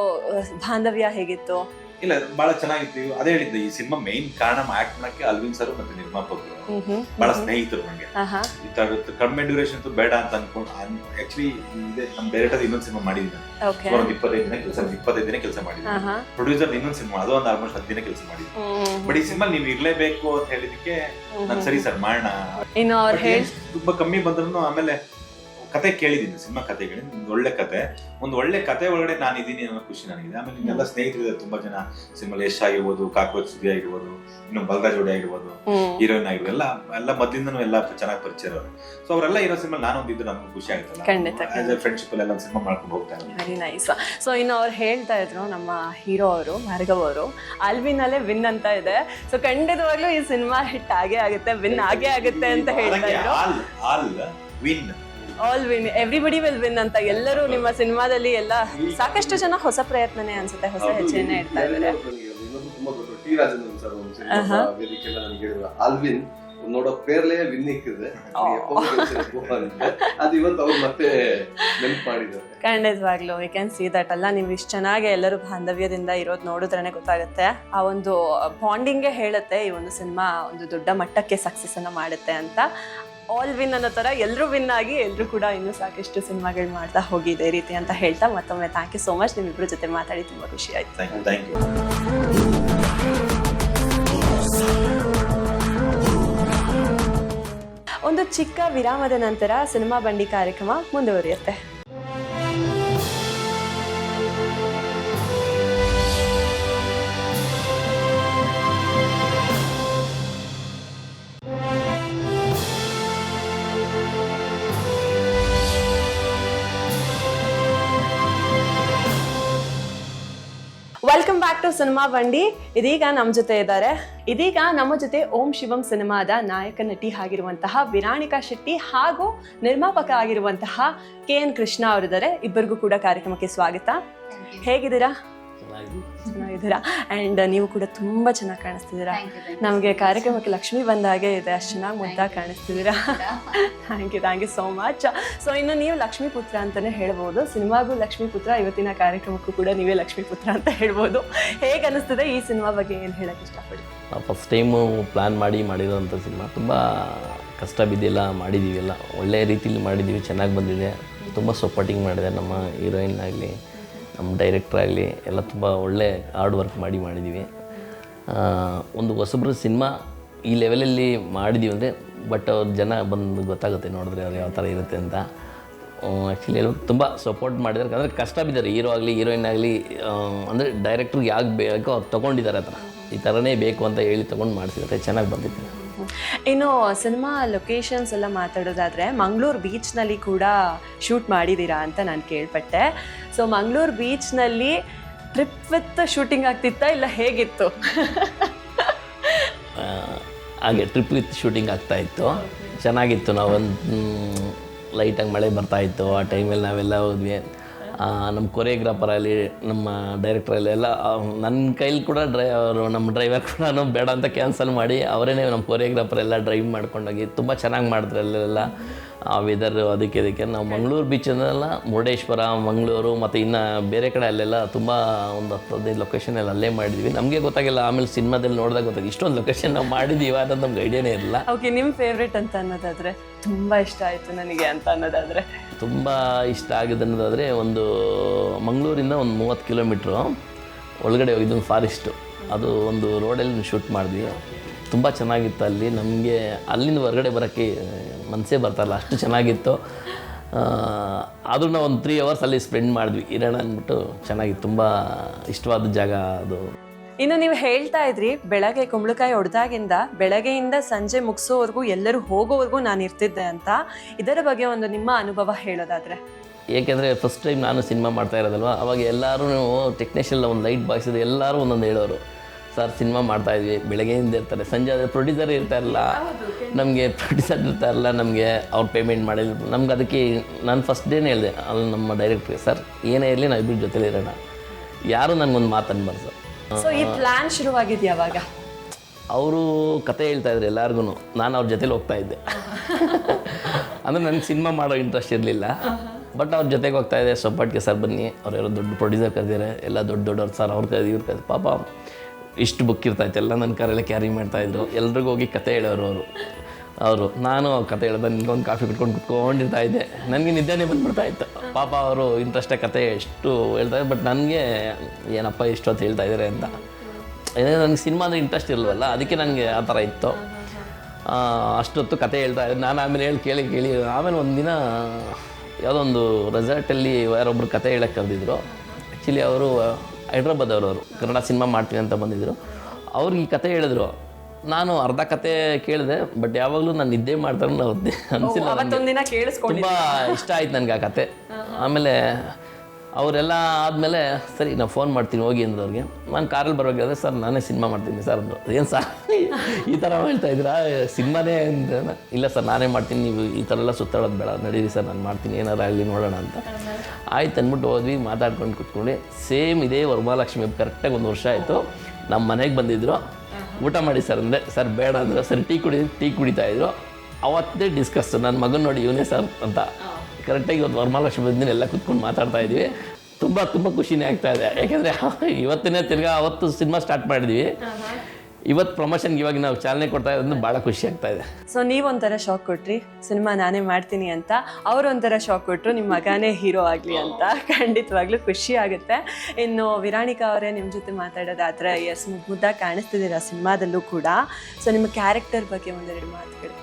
ಬಾಂಧವ್ಯ ಹೇಗಿತ್ತು? ಇಲ್ಲ ಬಹಳ ಚೆನ್ನಾಗಿತ್ತು. ಅದೇ ಹೇಳಿದ್ದೆ ಈ ಸಿನಿಮಾ ಮೇನ್ ಕಾರಣ ಆಕ್ಟ್ ಮಾಡಕ್ಕೆ ಅಲ್ವಿನ್ ಸರ್ ಮತ್ತೆ ನಿರ್ಮಾಪಕರು. ಬಹಳ ಸ್ನೇಹಿತರು ನಂಗೆ. ಆಹಾ. ಈ ತರ ಕಡಿಮೆ ಡ್ಯೂರೇಷನ್ ಬೇಡ ಅಂತ ಅನ್ಕೊಂಡು ಆಕ್ಚುಲಿ ಇದೆ ನಮ್ ಡೈರೆಕ್ಟರ್ ಇನ್ನೊಂದು ಸಿನಿಮಾ ಮಾಡಿದ್ದೀನಿ. ಓಕೆ ಒಂದು ಇಪ್ಪತ್ತೈದು ದಿನ ಕೆಲಸ ಇಪ್ಪತ್ತೈದು ದಿನ ಕೆಲಸ ಮಾಡಿದ್ದೀನಿ. ಆಹಾ. ಪ್ರೊಡ್ಯೂಸರ್ ಇನ್ನೊಂದು ಸಿನಿಮಾ ಅದು ಒಂದು ಆಲ್ಮೋಸ್ಟ್ ಹತ್ತು ದಿನ ಕೆಲಸ ಮಾಡಿದ್ದೀನಿ. ಹ್ಮ್ ಬಟ್ ಈ ಸಿನಿಮಾ ನೀವು ಇರ್ಲೇಬೇಕು ಅಂತ ಹೇಳಿದಕ್ಕೆ ನಾನು ಸರಿ ಸರ್ ಮಾಡೋಣ ತುಂಬಾ ಕಮ್ಮಿ ಬಂದ್ರು ಆಮೇಲೆ ಕತೆ ಕೇಳಿದ್ದೀನಿ ಸಿನಿಮಾ ಕತೆಗಳಿಂದ ಒಂದು ಒಳ್ಳೆ ಕತೆ. ಒಂದು ಒಳ್ಳೆ ಕತೆ ಒಳಗಡೆ ನಾನು ಇದ್ದೀನಿ ಅನ್ನೋ ಖುಷಿ ನನಗಿದೆ. ಆಮೇಲೆ ಇನ್ನೆಲ್ಲ ಸ್ನೇಹಿತರಿದ್ದಾರೆ ತುಂಬಾ ಜನ. ಸಿನಿಮಾ ಯಶ್ ಆಗಿರ್ಬೋದು ಕಾಕ್ರೋಚ್ ಸುದ್ದಿ ಆಗಿರ್ಬೋದು ಇನ್ನು ಬಲರಾಜ್ ಜೋಡಿ ಆಗಿರ್ಬೋದು ಹೀರೋಯಿನ್ ಆಗಿರ್ಬೋದು ಎಲ್ಲ ಎಲ್ಲ ಮೊದಲಿಂದನೂ ಎಲ್ಲ ಚೆನ್ನಾಗಿ ಪರಿಚಯ ಇರೋದು ಸೊ ಅವರೆಲ್ಲ ಇರೋ ಸಿನಿಮಾ ನಾನು ಒಂದಿದ್ದು ನಮ್ಗೆ ಖುಷಿ ಖಂಡಿತ. ಫ್ರೆಂಡ್ಶಿಪ್ ಎಲ್ಲ ಸಿನಿಮಾ ಮಾಡ್ಕೊಂಡು ಹೋಗ್ತಾರೆ ವೆರಿ ನೈಸ್ ಸೊ ಇನ್ನು ಅವ್ರು ಹೇಳ್ತಾ ಇದ್ರು ನಮ್ಮ ಹೀರೋ ಅವರು ಭಾರ್ಗವ್ ಅವರು ಅಲ್ವಿನಲ್ಲೇ ವಿನ್ ಅಂತ ಇದೆ. ಸೊ ಖಂಡಿತವಾಗ್ಲೂ ಈ ಸಿನಿಮಾ ಹಿಟ್ ಆಗೇ ಆಗುತ್ತೆ ವಿನ್ ಆಗೇ ಆಗುತ್ತೆ ಅಂತ ಹೇಳ್ತಾ ಇದ್ರು. All all win. All win everybody will win ಅಂತ ಎಲ್ಲರೂ ನಿಮ್ಮ ಸಿನಿಮಾದಲ್ಲಿ ಎಲ್ಲ ಸಾಕಷ್ಟು ಜನ ಹೊಸ ಪ್ರಯತ್ನನೇ ಅನ್ಸುತ್ತೆ ಹೊಸ ಹೆಜ್ಜೆಯನ್ನ ಹೆಜ್ಜೆನೇ ಇಡ್ತಾ ಇದ್ದಾರೆ ಆಲ್ವಿನ್ ನೋಡೋ ಪೇರ್ಲೇ ವಿನ್ ಇಕ್ಕಿದೆ. ಅದು ಇವತ್ತು ಅವ್ರು ಮತ್ತೆ ನೆನ್ಪು ಮಾಡಿದ್ದಾರೆ. ಖಂಡಿತವಾಗ್ಲೂ ವಿ ಕ್ಯಾನ್ ಸಿ ದಟ್ ಅಲ್ಲ ನೀವು ಇಷ್ಟು ಚೆನ್ನಾಗಿ ಎಲ್ಲರೂ ಬಾಂಧವ್ಯದಿಂದ ಇರೋದು ನೋಡಿದ್ರೇ ಗೊತ್ತಾಗುತ್ತೆ. ಆ ಒಂದು ಬಾಂಡಿಂಗೇ ಹೇಳುತ್ತೆ ಈ ಒಂದು ಸಿನಿಮಾ ಒಂದು ದೊಡ್ಡ ಮಟ್ಟಕ್ಕೆ ಸಕ್ಸಸ್ ಅನ್ನು ಮಾಡುತ್ತೆ ಅಂತ. ಆಲ್ ವಿನ್ ಅನ್ನೋ ಥರ ಎಲ್ಲರೂ ವಿನ್ ಆಗಿ ಎಲ್ಲರೂ ಕೂಡ ಇನ್ನೂ ಸಾಕಷ್ಟು ಸಿನಿಮಾಗಳು ಮಾಡ್ತಾ ಹೋಗಿ ಇದೇ ರೀತಿ ಅಂತ ಹೇಳ್ತಾ ಮತ್ತೊಮ್ಮೆ ಥ್ಯಾಂಕ್ ಯು ಸೋ ಮಚ್ ನಿಮ್ಮಿಬ್ಬರ ಜೊತೆ ಮಾತಾಡಿ ತುಂಬ ಖುಷಿ ಆಯ್ತು. ಥ್ಯಾಂಕ್ ಯು ಒಂದು ಚಿಕ್ಕ ವಿರಾಮದ ನಂತರ ಸಿನಿಮಾ ಬಂಡಿ ಕಾರ್ಯಕ್ರಮ ಮುಂದುವರಿಯುತ್ತೆ. ಟು ಸಿನಿಮಾ ಬಂಡಿ ಇದೀಗ ನಮ್ಮ ಜೊತೆ ಇದ್ದಾರೆ. ಇದೀಗ ನಮ್ಮ ಜೊತೆ ಓಂ ಶಿವಂ ಸಿನಿಮಾದ ನಾಯಕ ನಟಿ ಆಗಿರುವಂತಹ ವಿರಾಣಿಕಾ ಶೆಟ್ಟಿ ಹಾಗೂ ನಿರ್ಮಾಪಕ ಆಗಿರುವಂತಹ ಕೆ ಎನ್ ಕೃಷ್ಣ ಅವರಿದ್ದಾರೆ. ಇಬ್ಬರಿಗೂ ಕೂಡ ಕಾರ್ಯಕ್ರಮಕ್ಕೆ ಸ್ವಾಗತ. ಹೇಗಿದ್ದೀರಾ? ಚೆನ್ನಾಗಿದ್ದೀರಾ? ಆ್ಯಂಡ್ ನೀವು ಕೂಡ ತುಂಬ ಚೆನ್ನಾಗಿ ಕಾಣಿಸ್ತಿದ್ದೀರಾ? ನಮಗೆ ಕಾರ್ಯಕ್ರಮಕ್ಕೆ ಲಕ್ಷ್ಮಿ ಬಂದ ಹಾಗೆ ಇದೆ. ಅಷ್ಟು ಚೆನ್ನಾಗಿ ಮುದ್ದಾಗಿ ಕಾಣಿಸ್ತಿದ್ದೀರಾ? Thank you thank you so much so ಇನ್ನು ನೀವು ಲಕ್ಷ್ಮೀ ಪುತ್ರ ಅಂತಲೇ ಹೇಳ್ಬೋದು. ಸಿನಿಮಾಗೂ ಲಕ್ಷ್ಮೀ ಪುತ್ರ ಇವತ್ತಿನ ಕಾರ್ಯಕ್ರಮಕ್ಕೂ ಕೂಡ ನೀವೇ ಲಕ್ಷ್ಮೀ ಪುತ್ರ ಅಂತ ಹೇಳ್ಬೋದು. ಹೇಗೆ ಅನ್ನಿಸ್ತದೆ ಈ ಸಿನಿಮಾ ಬಗ್ಗೆ ಏನು ಹೇಳಕ್ಕೆ ಇಷ್ಟಪಡಿ? ಫಸ್ಟ್ ಟೈಮು ಪ್ಲ್ಯಾನ್ ಮಾಡಿ ಮಾಡಿರೋಂಥ ಸಿನಿಮಾ. ತುಂಬ ಕಷ್ಟ ಬಿದ್ದಿಲ್ಲ ಮಾಡಿದ್ದೀವಿ ಎಲ್ಲ. ಒಳ್ಳೆಯ ರೀತಿಯಲ್ಲಿ ಮಾಡಿದ್ದೀವಿ ಚೆನ್ನಾಗಿ ಬಂದಿದೆ. ತುಂಬ ಸಪೋರ್ಟಿಂಗ್ ಮಾಡಿದೆ ನಮ್ಮ ಹೀರೋಯಿನ್ ಆಗಲಿ. ನಮ್ಮ ಡೈರೆಕ್ಟ್ರ್ ಆಗಲಿ ಎಲ್ಲ ತುಂಬ ಒಳ್ಳೆ ಹಾರ್ಡ್ ವರ್ಕ್ ಮಾಡಿ ಮಾಡಿದ್ದೀವಿ ಒಂದು ಹೊಸಬ್ರ ಸಿನಿಮಾ ಈ ಲೆವೆಲಲ್ಲಿ ಮಾಡಿದ್ದೀವಿ ಅಂದರೆ ಬಟ್ ಅವ್ರ ಜನ ಬಂದು ಗೊತ್ತಾಗುತ್ತೆ ನೋಡಿದ್ರೆ ಅವ್ರು ಯಾವ ಥರ ಇರುತ್ತೆ ಅಂತ. ಆ್ಯಕ್ಚುಲಿ ತುಂಬ ಸಪೋರ್ಟ್ ಮಾಡಿದ್ದಾರೆ ಅಂದರೆ ಕಷ್ಟ ಬಿದ್ದಾರೆ ಹೀರೋ ಆಗಲಿ ಹೀರೋಯಿನ್ ಆಗಲಿ ಅಂದರೆ ಡೈರೆಕ್ಟ್ರಿಗೆ ಯಾಕೆ ಬೇಕೋ ಅವ್ರು ತೊಗೊಂಡಿದ್ದಾರೆ ಆ ಈ ಥರನೇ ಬೇಕು ಅಂತ ಹೇಳಿ ತೊಗೊಂಡು ಮಾಡಿಸಿದ್ದಾರೆ. ಚೆನ್ನಾಗಿ ಬಂದಿದೆ. ಇನ್ನು ಸಿನಿಮಾ ಲೊಕೇಶನ್ಸ್ ಎಲ್ಲ ಮಾತಾಡೋದಾದರೆ, ಮಂಗಳೂರು ಬೀಚ್ನಲ್ಲಿ ಕೂಡ ಶೂಟ್ ಮಾಡಿದ್ದೀರಾ ಅಂತ ನಾನು ಕೇಳ್ಪಟ್ಟೆ. ಸೊ ಮಂಗಳೂರು ಬೀಚ್ನಲ್ಲಿ ಟ್ರಿಪ್ ವಿತ್ ಶೂಟಿಂಗ್ ಆಗ್ತಿತ್ತಾ ಇಲ್ಲ ಹೇಗಿತ್ತು? [LAUGHS] ಹಾಗೆ ಟ್ರಿಪ್ ವಿತ್ ಶೂಟಿಂಗ್ ಆಗ್ತಾಯಿತ್ತು ಚೆನ್ನಾಗಿತ್ತು. ನಾವೊಂದು ಲೈಟಾಗಿ ಮಳೆ ಬರ್ತಾ ಇತ್ತು. ಆ ಟೈಮಲ್ಲಿ ನಾವೆಲ್ಲ ಹೋದ್ವಿ. ನಮ್ಮ ಕೊರಿಯೋಗ್ರಾಫರ್ ಅಲ್ಲಿ, ನಮ್ಮ ಡೈರೆಕ್ಟರ್ ಅಲ್ಲಿ ಎಲ್ಲ ನನ್ನ ಕೈಲಿ ಕೂಡ ಡ್ರೈ, ಅವರು ನಮ್ಮ ಡ್ರೈವರ್ ಕೂಡ ಬೇಡ ಅಂತ ಕ್ಯಾನ್ಸಲ್ ಮಾಡಿ ಅವರೇ ನಮ್ಮ ಕೊರಿಯೋಗ್ರಾಫರ್ ಎಲ್ಲ ಡ್ರೈವ್ ಮಾಡ್ಕೊಂಡೋಗಿ ತುಂಬ ಚೆನ್ನಾಗಿ ಮಾಡಿದ್ರು ಅಲ್ಲೆಲ್ಲ. ಆ ವೆದರ್ ಅದಕ್ಕೆ ಅದಕ್ಕೆ ನಾವು ಮಂಗಳೂರು ಬೀಚನ್ನೆಲ್ಲ ಮುರುಡೇಶ್ವರ ಮಂಗಳೂರು ಮತ್ತು ಇನ್ನು ಬೇರೆ ಕಡೆ ಅಲ್ಲೆಲ್ಲ ತುಂಬ ಒಂದು ಹತ್ತು ಹದಿನೈದು ಲೊಕೇಶನ್ ಎಲ್ಲ ಅಲ್ಲೇ ಮಾಡಿದ್ವಿ. ನಮಗೆ ಗೊತ್ತಾಗಿಲ್ಲ ಆಮೇಲೆ ಸಿನಿಮಾದಲ್ಲಿ ನೋಡಿದಾಗ ಗೊತ್ತಾಗ ಇಷ್ಟೊಂದು ಲೊಕೇಶನ್ ನಾವು ಮಾಡಿದ್ದೀವಿ ಅನ್ನೋದು ನಮ್ಗೆ ಐಡಿಯಾನೇ ಇರಲಿಲ್ಲ. ಓಕೆ ನಿಮ್ಮ ಫೇವ್ರೇಟ್ ಅಂತ ಅನ್ನೋದಾದರೆ ತುಂಬ ಇಷ್ಟ ಆಯಿತು ನನಗೆ ಅಂತ ಅನ್ನೋದಾದರೆ. ತುಂಬ ಇಷ್ಟ ಆಗಿದೆ ಅನ್ನೋದಾದರೆ ಒಂದು ಮಂಗಳೂರಿಂದ ಒಂದು ಮೂವತ್ತು ಕಿಲೋಮೀಟ್ರು ಒಳಗಡೆ ಹೋಗಿದ್ದು ಒಂದು ಫಾರೆಸ್ಟು ಅದು ಒಂದು ರೋಡಲ್ಲಿ ಶೂಟ್ ಮಾಡಿದ್ವಿ. ತುಂಬ ಚೆನ್ನಾಗಿತ್ತು ಅಲ್ಲಿ. ನಮಗೆ ಅಲ್ಲಿಂದ ಹೊರಗಡೆ ಬರೋಕ್ಕೆ ಮನಸ್ಸೇ ಬರ್ತಾರಲ್ಲ ಅಷ್ಟು ಚೆನ್ನಾಗಿತ್ತು. ಆದರೂ ನಾವು ಒಂದು ತ್ರೀ ಅವರ್ಸ್ ಅಲ್ಲಿ ಸ್ಪೆಂಡ್ ಮಾಡಿದ್ವಿ. ಇರೋಣ ಅಂದ್ಬಿಟ್ಟು ಚೆನ್ನಾಗಿತ್ತು ತುಂಬ ಇಷ್ಟವಾದ ಜಾಗ ಅದು. ಇನ್ನು ನೀವು ಹೇಳ್ತಾ ಇದ್ರಿ ಬೆಳಗ್ಗೆ ಕುಂಬಳಕಾಯಿ ಹೊಡೆದಾಗಿಂದ ಬೆಳಗ್ಗೆಯಿಂದ ಸಂಜೆ ಮುಗಿಸೋವರೆಗೂ ಎಲ್ಲರೂ ಹೋಗೋವರೆಗೂ ನಾನು ಇರ್ತಿದ್ದೆ ಅಂತ. ಇದರ ಬಗ್ಗೆ ಒಂದು ನಿಮ್ಮ ಅನುಭವ ಹೇಳೋದಾದರೆ. ಏಕೆಂದರೆ ಫಸ್ಟ್ ಟೈಮ್ ನಾನು ಸಿನಿಮಾ ಮಾಡ್ತಾ ಇರೋದಲ್ವ? ಅವಾಗ ಎಲ್ಲರೂ ಟೆಕ್ನಿಷಿಯನ್ ಒಂದು ಲೈಟ್ ಬಾಯ್ಸ್ ಇದೆ ಎಲ್ಲರೂ ಒಂದೊಂದು ಹೇಳೋರು. ಸರ್ ಸಿನಿಮಾ ಮಾಡ್ತಾ ಇದ್ವಿ ಬೆಳಗ್ಗೆಯಿಂದ ಇರ್ತಾರೆ ಸಂಜೆ ಆದರೆ ಪ್ರೊಡ್ಯೂಸರ್ ಇರ್ತಾ ಇರಲ್ಲ ನಮಗೆ ಪ್ರೊಡ್ಯೂಸರ್ ಇರ್ತಾ ಇರಲ್ಲ ನಮಗೆ ಅವ್ರು ಪೇಮೆಂಟ್ ಮಾಡಿಲ್ಲ. ನಮ್ಗೆ ಅದಕ್ಕೆ ನಾನು ಫಸ್ಟ್ ಡೇನೇ ಹೇಳಿದೆ ಅಲ್ಲಿ ನಮ್ಮ ಡೈರೆಕ್ಟ್ರಿಗೆ ಸರ್ ಏನೇ ಇರಲಿ ನಾವು ಇಬ್ಬರು ಜೊತೆಲಿ ಇರೋಣ. ಯಾರು ನನಗೊಂದು ಮಾತನ್ನು ಸರ್. ಸೊ ಈ ಪ್ಲಾನ್ ಶುರುವಾಗಿದ್ದು ಯಾವಾಗ ಅವರು ಕತೆ ಹೇಳ್ತಾ ಇದ್ರು ಎಲ್ಲರಿಗೂ ನಾನು ಅವ್ರ ಜೊತೆಲಿ ಹೋಗ್ತಾ ಇದ್ದೆ. ಅಂದರೆ ನನಗೆ ಸಿನಿಮಾ ಮಾಡೋ ಇಂಟ್ರೆಸ್ಟ್ ಇರಲಿಲ್ಲ. ಬಟ್ ಅವ್ರ ಜೊತೆಗೆ ಹೋಗ್ತಾ ಇದ್ದೆ ಸೊಪ್ಪಟ್ಗೆ ಸರ್ ಬನ್ನಿ ಅವ್ರು ಯಾರೋ ದೊಡ್ಡ ಪ್ರೊಡ್ಯೂಸರ್ ಕರೆದಿದ್ದಾರೆ ಎಲ್ಲ ದೊಡ್ಡ ದೊಡ್ಡವ್ರು ಸರ್ ಅವ್ರು ಕರೆದಿ ಇವ್ರು ಕರೆದು ಪಾಪ. ಇಷ್ಟು ಬುಕ್ ಇರ್ತಾಯಿತ್ತು ಎಲ್ಲ ನನ್ನ ಕಾರೆಲ್ಲ ಕ್ಯಾರಿ ಮಾಡ್ತಾಯಿದ್ರು ಎಲ್ರಿಗೂ ಹೋಗಿ ಕತೆ ಹೇಳೋರು ಅವರು. ಅವರು, ನಾನು ಕತೆ ಹೇಳ್ದೆ, ನಿನ್ಗೊಂದು ಕಾಫಿ ಕುಟ್ಕೊಂಡು ಕುತ್ಕೊಂಡಿರ್ತಾ ಇದ್ದೆ. ನನಗೆ ನಿದ್ದೆನೇ ಬಂದ್ಬಿಡ್ತಾ ಇತ್ತು. ಪಾಪ ಅವರು ಇಂಟ್ರೆಸ್ಟೇ ಕತೆ ಎಷ್ಟು ಹೇಳ್ತಾ ಬಟ್ ನನಗೆ ಏನಪ್ಪ ಇಷ್ಟೊತ್ತು ಹೇಳ್ತಾ ಇದ್ದಾರೆ ಅಂತ. ಏನೇ ನನಗೆ ಸಿನಿಮಾ ಅಂದರೆ ಇಂಟ್ರೆಸ್ಟ್ ಇರಲ್ವಲ್ಲ ಅದಕ್ಕೆ ನನಗೆ ಆ ಥರ ಇತ್ತು. ಅಷ್ಟೊತ್ತು ಕತೆ ಹೇಳ್ತಾ ಇದ್ದೆ ನಾನು ಆಮೇಲೆ ಹೇಳಿ, ಕೇಳಿ ಕೇಳಿ. ಆಮೇಲೆ ಒಂದಿನ ಯಾವುದೋ ಒಂದು ರೆಸಾರ್ಟಲ್ಲಿ ಯಾರೊಬ್ಬರು ಕತೆ ಹೇಳಕ್ಕೆ ಕರೆದಿದ್ರು. ಆ್ಯಕ್ಚುಲಿ ಅವರು ಹೈದ್ರಾಬಾದವರು ಅವರು ಕನ್ನಡ ಸಿನಿಮಾ ಮಾಡ್ತೀನಿ ಅಂತ ಬಂದಿದ್ದರು ಅವ್ರಿಗೆ ಈ ಕತೆ ಹೇಳಿದ್ರು. ನಾನು ಅರ್ಧ ಕತೆ ಕೇಳಿದೆ ಬಟ್ ಯಾವಾಗಲೂ ನಾನು ನಿದ್ದೆ ಮಾಡ್ತಾರೆ ಅನಿಸಿಲ್ಲ ತುಂಬ ಇಷ್ಟ ಆಯ್ತು ನನಗೆ ಆ ಕತೆ. ಆಮೇಲೆ ಅವರೆಲ್ಲ ಆದಮೇಲೆ, ಸರಿ ನಾನು ಫೋನ್ ಮಾಡ್ತೀನಿ, ಹೋಗಿ ಅಂದ್ರು ಅವ್ರಿಗೆ ನಾನು ಕಾರಲ್ಲಿ ಬರಬೇಕಾದ್ರೆ ಸರ್, ನಾನೇ ಸಿನಿಮಾ ಮಾಡ್ತೀನಿ ಸರ್ ಅಂದರು. ಏನು ಸರ್? [LAUGHS] ಈ ಥರ ಹೇಳ್ತಾ ಇದ್ದೀರಾ ಸಿನಿಮಾನೇ ಅಂತ ಇಲ್ಲ ಸರ್, ನಾನೇ ಮಾಡ್ತೀನಿ, ನೀವು ಈ ಥರ ಎಲ್ಲ ಸುತ್ತಾಡೋದು ಬೇಡ, ನಡೀರಿ ಸರ್, ನಾನು ಮಾಡ್ತೀನಿ, ಏನಾರು ಆಗಲಿ ನೋಡೋಣ ಅಂತ. ಆಯ್ತು ಅಂದ್ಬಿಟ್ಟು ಹೋದ್ವಿ, ಮಾತಾಡ್ಕೊಂಡು ಕೂತ್ಕೊಂಡು. ಸೇಮ್ ಇದೇ ವರಮಹಾಲಕ್ಷ್ಮಿ, ಕರೆಕ್ಟಾಗಿ ಒಂದು ವರ್ಷ ಆಯಿತು. ನಮ್ಮ ಮನೆಗೆ ಬಂದಿದ್ದರು ಊಟ ಮಾಡಿ ಸರ್ ಅಂದರೆ ಸರ್, ಬೇಡ ಅಂದ್ರೆ. ಸರ್, ಟೀ ಕುಡಿ, ಟೀ ಕುಡಿತಾ ಇದ್ರು. ಅವತ್ತೇ ಡಿಸ್ಕಸ್ ನನ್ನ ಮಗನ ನೋಡಿ ಇವನೇ ಸರ್ ಅಂತ. ಕರೆಕ್ಟಾಗಿ ಇವತ್ತು ವರಮಹಾಲಕ್ಷ್ಮಿ ದಿನ ಎಲ್ಲ ಕುತ್ಕೊಂಡು ಮಾತಾಡ್ತಾ ಇದ್ದೀವಿ. ತುಂಬ ತುಂಬ ಖುಷಿನೇ ಆಗ್ತಾ ಇದೆ. ಯಾಕೆಂದರೆ [LAUGHS] ಇವತ್ತಿನೇ ತಿರ್ಗಾ ಅವತ್ತು ಸಿನಿಮಾ ಸ್ಟಾರ್ಟ್ ಮಾಡಿದ್ವಿ. ಇವತ್ತು ಪ್ರಮೋಷನ್ಗೆ ಇವಾಗ ನಾವು ಚಾಲನೆ ಕೊಡ್ತಾ ಇರೋದು ಭಾಳ ಖುಷಿ ಆಗ್ತಾ ಇದೆ. ಸೊ ನೀವೊಂಥರ ಶಾಕ್ ಕೊಟ್ರಿ. ಸಿನಿಮಾ ನಾನೇ ಮಾಡ್ತೀನಿ ಅಂತ. ಅವರೊಂಥರ ಶಾಕ್ ಕೊಟ್ಟರು ನಿಮ್ಮ ಮಗನೇ ಹೀರೋ ಆಗಲಿ ಅಂತ. ಖಂಡಿತವಾಗ್ಲೂ ಖುಷಿ ಆಗುತ್ತೆ. ಇನ್ನು ವಿರಾಣಿಕಾ ಅವರೇ ನಿಮ್ಮ ಜೊತೆ ಮಾತಾಡೋದಾದ್ರೆ ಎಸ್ ಮುದ್ದಾಗಿ ಕಾಣಿಸ್ತಿದ್ದೀರಾ ಸಿನಿಮಾದಲ್ಲೂ ಕೂಡ. ಸೊ ನಿಮ್ಮ ಕ್ಯಾರೆಕ್ಟರ್ ಬಗ್ಗೆ ಒಂದೆರಡು ಮಾತುಗಳು.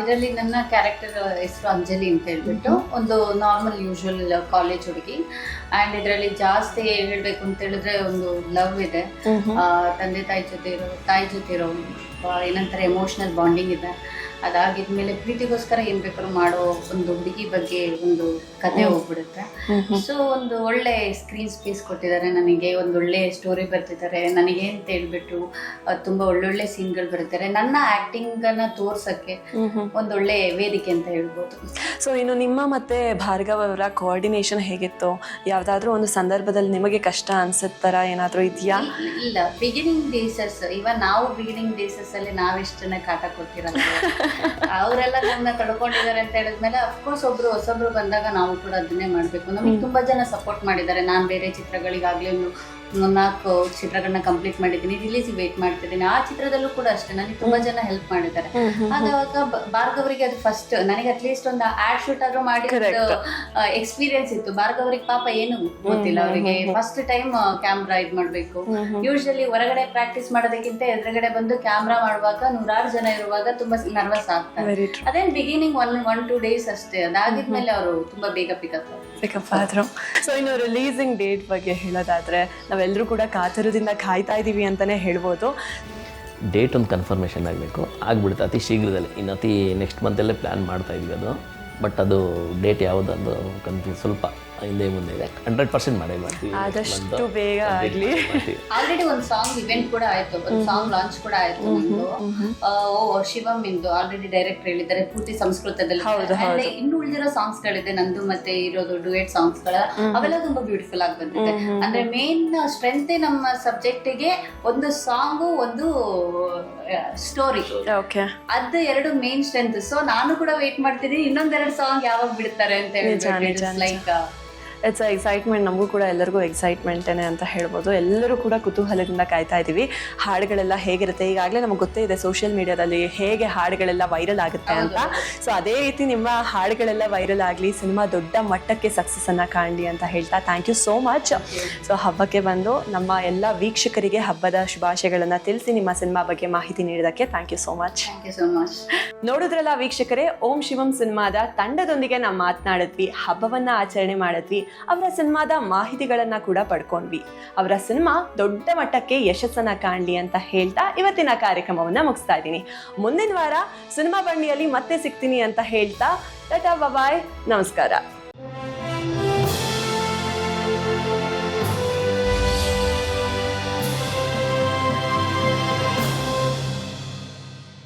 ಇದರಲ್ಲಿ ನನ್ನ ಕ್ಯಾರೆಕ್ಟರ್ ಹೆಸರು ಅಂಜಲಿ ಅಂತ ಹೇಳ್ಬಿಟ್ಟು ಒಂದು ನಾರ್ಮಲ್ ಯೂಶುವಲ್ ಕಾಲೇಜ್ ಹುಡುಗಿ. ಆ್ಯಂಡ್ ಇದರಲ್ಲಿ ಜಾಸ್ತಿ ಹೇಳಬೇಕು ಅಂತ ಹೇಳಿದ್ರೆ ಒಂದು ಲವ್ ಇದೆ. ತಂದೆ ತಾಯಿ ಜೊತೆ ಇರೋ ತಾಯಿ ಜೊತೆ ಇರೋ ಏನಂತಾರೆ ಎಮೋಷ್ನಲ್ ಬಾಂಡಿಂಗ್ ಇದೆ. ಅದಾಗಿದ್ಮೇಲೆ ಪ್ರೀತಿಗೋಸ್ಕರ ಏನ್ ಬೇಕಾದ್ರೂ ಮಾಡೋ ಒಂದು ಹುಡುಗಿ ಬಗ್ಗೆ ಒಂದು ಕತೆ ಹೋಗ್ಬಿಡುತ್ತೆ. ಸೊ ಒಂದು ಒಳ್ಳೆ ಸ್ಕ್ರೀನ್ ಸ್ಪೇಸ್ ಕೊಟ್ಟಿದ್ದಾರೆ ನನಗೆ ಒಂದು ಒಳ್ಳೆ ಸ್ಟೋರಿ ಬರ್ತಿದ್ದಾರೆ. ನನಗೆ ಅಂತ ಹೇಳ್ಬಿಟ್ಟು ತುಂಬಾ ಒಳ್ಳೊಳ್ಳೆ ಸೀನ್ಗಳು ಬರ್ತಾರೆ. ನನ್ನ ಆಕ್ಟಿಂಗ್ ಅನ್ನ ತೋರ್ಸಕ್ಕೆ ಒಂದೊಳ್ಳೆ ವೇದಿಕೆ ಅಂತ ಹೇಳ್ಬೋದು. ಸೊ ಇನ್ನು ನಿಮ್ಮ ಮತ್ತೆ ಭಾರ್ಗವ್ ಅವರ ಕೋಆರ್ಡಿನೇಷನ್ ಹೇಗಿತ್ತು? ಯಾವ್ದಾದ್ರು ಒಂದು ಸಂದರ್ಭದಲ್ಲಿ ನಿಮಗೆ ಕಷ್ಟ ಅನ್ಸತ್ ತರ ಏನಾದ್ರೂ ಇದೆಯಾ? ಇಲ್ಲ ಬಿಗಿನಿಂಗ್ ಡೇಸಸ್ ಇವಾಗ ನಾವು ಬಿಗಿನಿಂಗ್ ಡೇಸಸ್ ಅಲ್ಲಿ ನಾವೆಷ್ಟು ಜನ ಕಾಟ ಕೊಟ್ಟಿರಲ್ಲ [LAUGHS] ಅವರೆಲ್ಲ ನಮ್ಮನ್ನ ತಡ್ಕೊಂಡಿದ್ದಾರೆ ಅಂತ ಹೇಳಿದ್ಮೇಲೆ ಅಫ್ಕೋರ್ಸ್ ಒಬ್ರು ಹೊಸೊಬ್ರು ಬಂದಾಗ ನಾವು ಕೂಡ ಅದನ್ನೇ ಮಾಡ್ಬೇಕು. ನಮಗೆ ತುಂಬಾ ಜನ ಸಪೋರ್ಟ್ ಮಾಡಿದ್ದಾರೆ. ನಾನು ಬೇರೆ ಚಿತ್ರಗಳಿಗಾಗ್ಲೇ ಒಂದು ನಾಲ್ಕು ಚಿತ್ರಗಳನ್ನ ಕಂಪ್ಲೀಟ್ ಮಾಡಿದ್ದೀನಿ ರಿಲೀಸ್ ವೇಟ್ ಮಾಡ್ತಿದ್ದೀನಿ. ಆ ಚಿತ್ರದಲ್ಲೂ ಕೂಡ ಅಷ್ಟೇ ನನಗೆ ತುಂಬಾ ಜನ ಹೆಲ್ಪ್ ಮಾಡಿದ್ದಾರೆ. ಬ- ಭಾರ್ಗವರಿಗೆ ಅದು ಫಸ್ಟ್ ನನಗೆ ಅಟ್ಲೀಸ್ಟ್ ಒಂದು ಆಡ್ ಶೂಟ್ ಆದ್ರೂ ಮಾಡಿ. ಎಕ್ಸ್ಪೀರಿಯನ್ಸ್ ಇತ್ತು. ಭಾರ್ಗವರಿಗೆ ಪಾಪ ಏನು ಗೊತ್ತಿಲ್ಲ ಅವರಿಗೆ. ಫಸ್ಟ್ ಟೈಮ್ ಕ್ಯಾಮ್ರಾ ಇದ್ ಮಾಡ್ಬೇಕು. ಯೂಶಲಿ ಹೊರಗಡೆ ಪ್ರಾಕ್ಟೀಸ್ ಮಾಡೋದಕ್ಕಿಂತ ಎದುರುಗಡೆ ಬಂದು ಕ್ಯಾಮ್ರಾ ಮಾಡುವಾಗ ನೂರಾರು ಜನ ಇರುವಾಗ ತುಂಬಾ ನರ್ವಸ್ ಆಗ್ತಾರೆ. ಅದೇನ್ beginning one one two days ಅಷ್ಟೇ. ಅದಾಗಿದ್ಮೇಲೆ ಅವರು ತುಂಬಾ ಬೇಗ ಪಿಕಪ್ ಪಿಕಪ್ ಆದ್ರು. ಸೊ ಇನ್ನು ರಿಲೀಸಿಂಗ್ ಡೇಟ್ ಬಗ್ಗೆ ಹೇಳೋದಾದ್ರೆ ನಾವೆಲ್ಲರೂ ಕೂಡ ಕಾತರದಿಂದ ಕಾಯ್ತಾ ಇದ್ದೀವಿ ಅಂತಲೇ ಹೇಳ್ಬೋದು. ಡೇಟ್ ಒಂದು ಕನ್ಫರ್ಮೇಷನ್ ಆಗಬೇಕು. ಆಗ್ಬಿಡುತ್ತೆ ಅತಿ ಶೀಘ್ರದಲ್ಲೇ. ಇನ್ನು ಅತಿ ನೆಕ್ಸ್ಟ್ ಮಂತಲ್ಲೇ ಪ್ಲ್ಯಾನ್ ಮಾಡ್ತಾ ಇದ್ವಿ ಅದು. ಬಟ್ ಅದು ಡೇಟ್ ಯಾವುದಂದು ಕನ್ಫ್ಯೂಸ್ ಸ್ವಲ್ಪ. ಹಿಂದೆ ಮುಂದೆ ಇದೆ. ಹಂಡ್ರೆಡ್ ಪರ್ಸೆಂಟ್ ಮಾಡೇ ಮಾಡ್ತೀವಿ. ಆದಷ್ಟು ಬೇಗ ಆಗಲಿ. ಆಲ್ರೆಡಿ ಒಂದು ಸಾಂಗ್ ಇವೆಂಟ್ ಕೂಡ ಆಯ್ತು. ಒಂದು ಸಾಂಗ್ ಲಾಂಚ್ ಕೂಡ ಆಯ್ತು ನಮ್ದು. ಓ ಶಿವಮ್ ಇಂದು ಆಲ್ರೆಡಿ ಡೈರೆಕ್ಟರ್ ಹೇಳಿದ್ದಾರೆ. ಪೂರ್ತಿ ಸಂಸ್ಕೃತದಲ್ಲಿ. ಹೌದು, ಹೌದು. ಇನ್ನು ಉಳಿದಿರೋ ಸಾಂಗ್ಸ್ ಗಳಿದೆ. ನಂದು ಮತ್ತೆ ಇರೋದು ಡುಯೆಟ್ ಸಾಂಗ್ಸ್ಗಳ. ಅವೆಲ್ಲ ತುಂಬಾ ಬ್ಯೂಟಿಫುಲ್ ಆಗಿ ಬಂದಿದೆ. ಅಂದ್ರೆ ಮೇನ್ ಸ್ಟ್ರೆಂತ್ ನಮ್ಮ ಸಬ್ಜೆಕ್ಟ್ಗೆ ಒಂದು ಸಾಂಗು ಒಂದು ಸ್ಟೋರಿ ಓಕೆ ಅದು ಎರಡು ಮೇನ್ ಸ್ಟ್ರೆಂತ್ ಸೊ ನಾನು ಕೂಡ ವೇಟ್ ಮಾಡ್ತೀನಿ. ಇನ್ನೊಂದೆರಡು ಸಾಂಗ್ ಯಾವಾಗ ಬಿಡ್ತಾರೆ ಅಂತ ಹೇಳಿ. ಲೈಕ್ ಇಟ್ಸ್ ಎಕ್ಸೈಟ್ಮೆಂಟ್ ನಮಗೂ ಕೂಡ ಎಲ್ಲರಿಗೂ ಎಕ್ಸೈಟ್ಮೆಂಟೇನೆ ಅಂತ ಹೇಳ್ಬೋದು. ಎಲ್ಲರೂ ಕೂಡ ಕುತೂಹಲದಿಂದ ಕಾಯ್ತಾ ಇದ್ದೀವಿ ಹಾಡುಗಳೆಲ್ಲ ಹೇಗಿರುತ್ತೆ? ಈಗಾಗಲೇ ನಮಗೆ ಗೊತ್ತೇ ಇದೆ ಸೋಷಿಯಲ್ ಮೀಡಿಯಾದಲ್ಲಿ ಹೇಗೆ ಹಾಡುಗಳೆಲ್ಲ ವೈರಲ್ ಆಗುತ್ತೆ ಅಂತ. ಸೊ ಅದೇ ರೀತಿ ನಿಮ್ಮ ಹಾಡುಗಳೆಲ್ಲ ವೈರಲ್ ಆಗಲಿ ಸಿನಿಮಾ ದೊಡ್ಡ ಮಟ್ಟಕ್ಕೆ ಸಕ್ಸಸ್ ಅನ್ನ ಕಾಣಲಿ ಅಂತ ಹೇಳ್ತಾ thank you so much so ಹಬ್ಬಕ್ಕೆ ಬಂದು ನಮ್ಮ ಎಲ್ಲ ವೀಕ್ಷಕರಿಗೆ ಹಬ್ಬದ ಶುಭಾಶಯಗಳನ್ನು ತಿಳಿಸಿ ನಿಮ್ಮ ಸಿನಿಮಾ ಬಗ್ಗೆ ಮಾಹಿತಿ ನೀಡೋದಕ್ಕೆ thank you so much thank you so much ನೋಡಿದ್ರಲ್ಲ ವೀಕ್ಷಕರೇ ಓಂ ಶಿವಂ ಸಿನಿಮಾದ ತಂಡದೊಂದಿಗೆ ನಾವು ಮಾತನಾಡಿದ್ವಿ ಹಬ್ಬವನ್ನು ಆಚರಣೆ ಮಾಡಿದ್ವಿ ಅವರ ಸಿನಿಮಾದ ಮಾಹಿತಿಗಳನ್ನ ಕೂಡ ಪಡ್ಕೊಂಡ್ವಿ. ಅವರ ಸಿನಿಮಾ ದೊಡ್ಡ ಮಟ್ಟಕ್ಕೆ ಯಶಸ್ಸನ್ನ ಕಾಣಲಿ ಅಂತ ಹೇಳ್ತಾ ಇವತ್ತಿನ ಕಾರ್ಯಕ್ರಮವನ್ನ ಮುಗಿಸ್ತಾ ಇದ್ದೀನಿ. ಮುಂದಿನ ವಾರ ಸಿನಿಮಾ ಬಂಡಿಯಲ್ಲಿ ಮತ್ತೆ ಸಿಗ್ತೀನಿ ಅಂತ ಹೇಳ್ತಾ, ಟಾಟಾ ಬಾಯ್ ನಮಸ್ಕಾರ.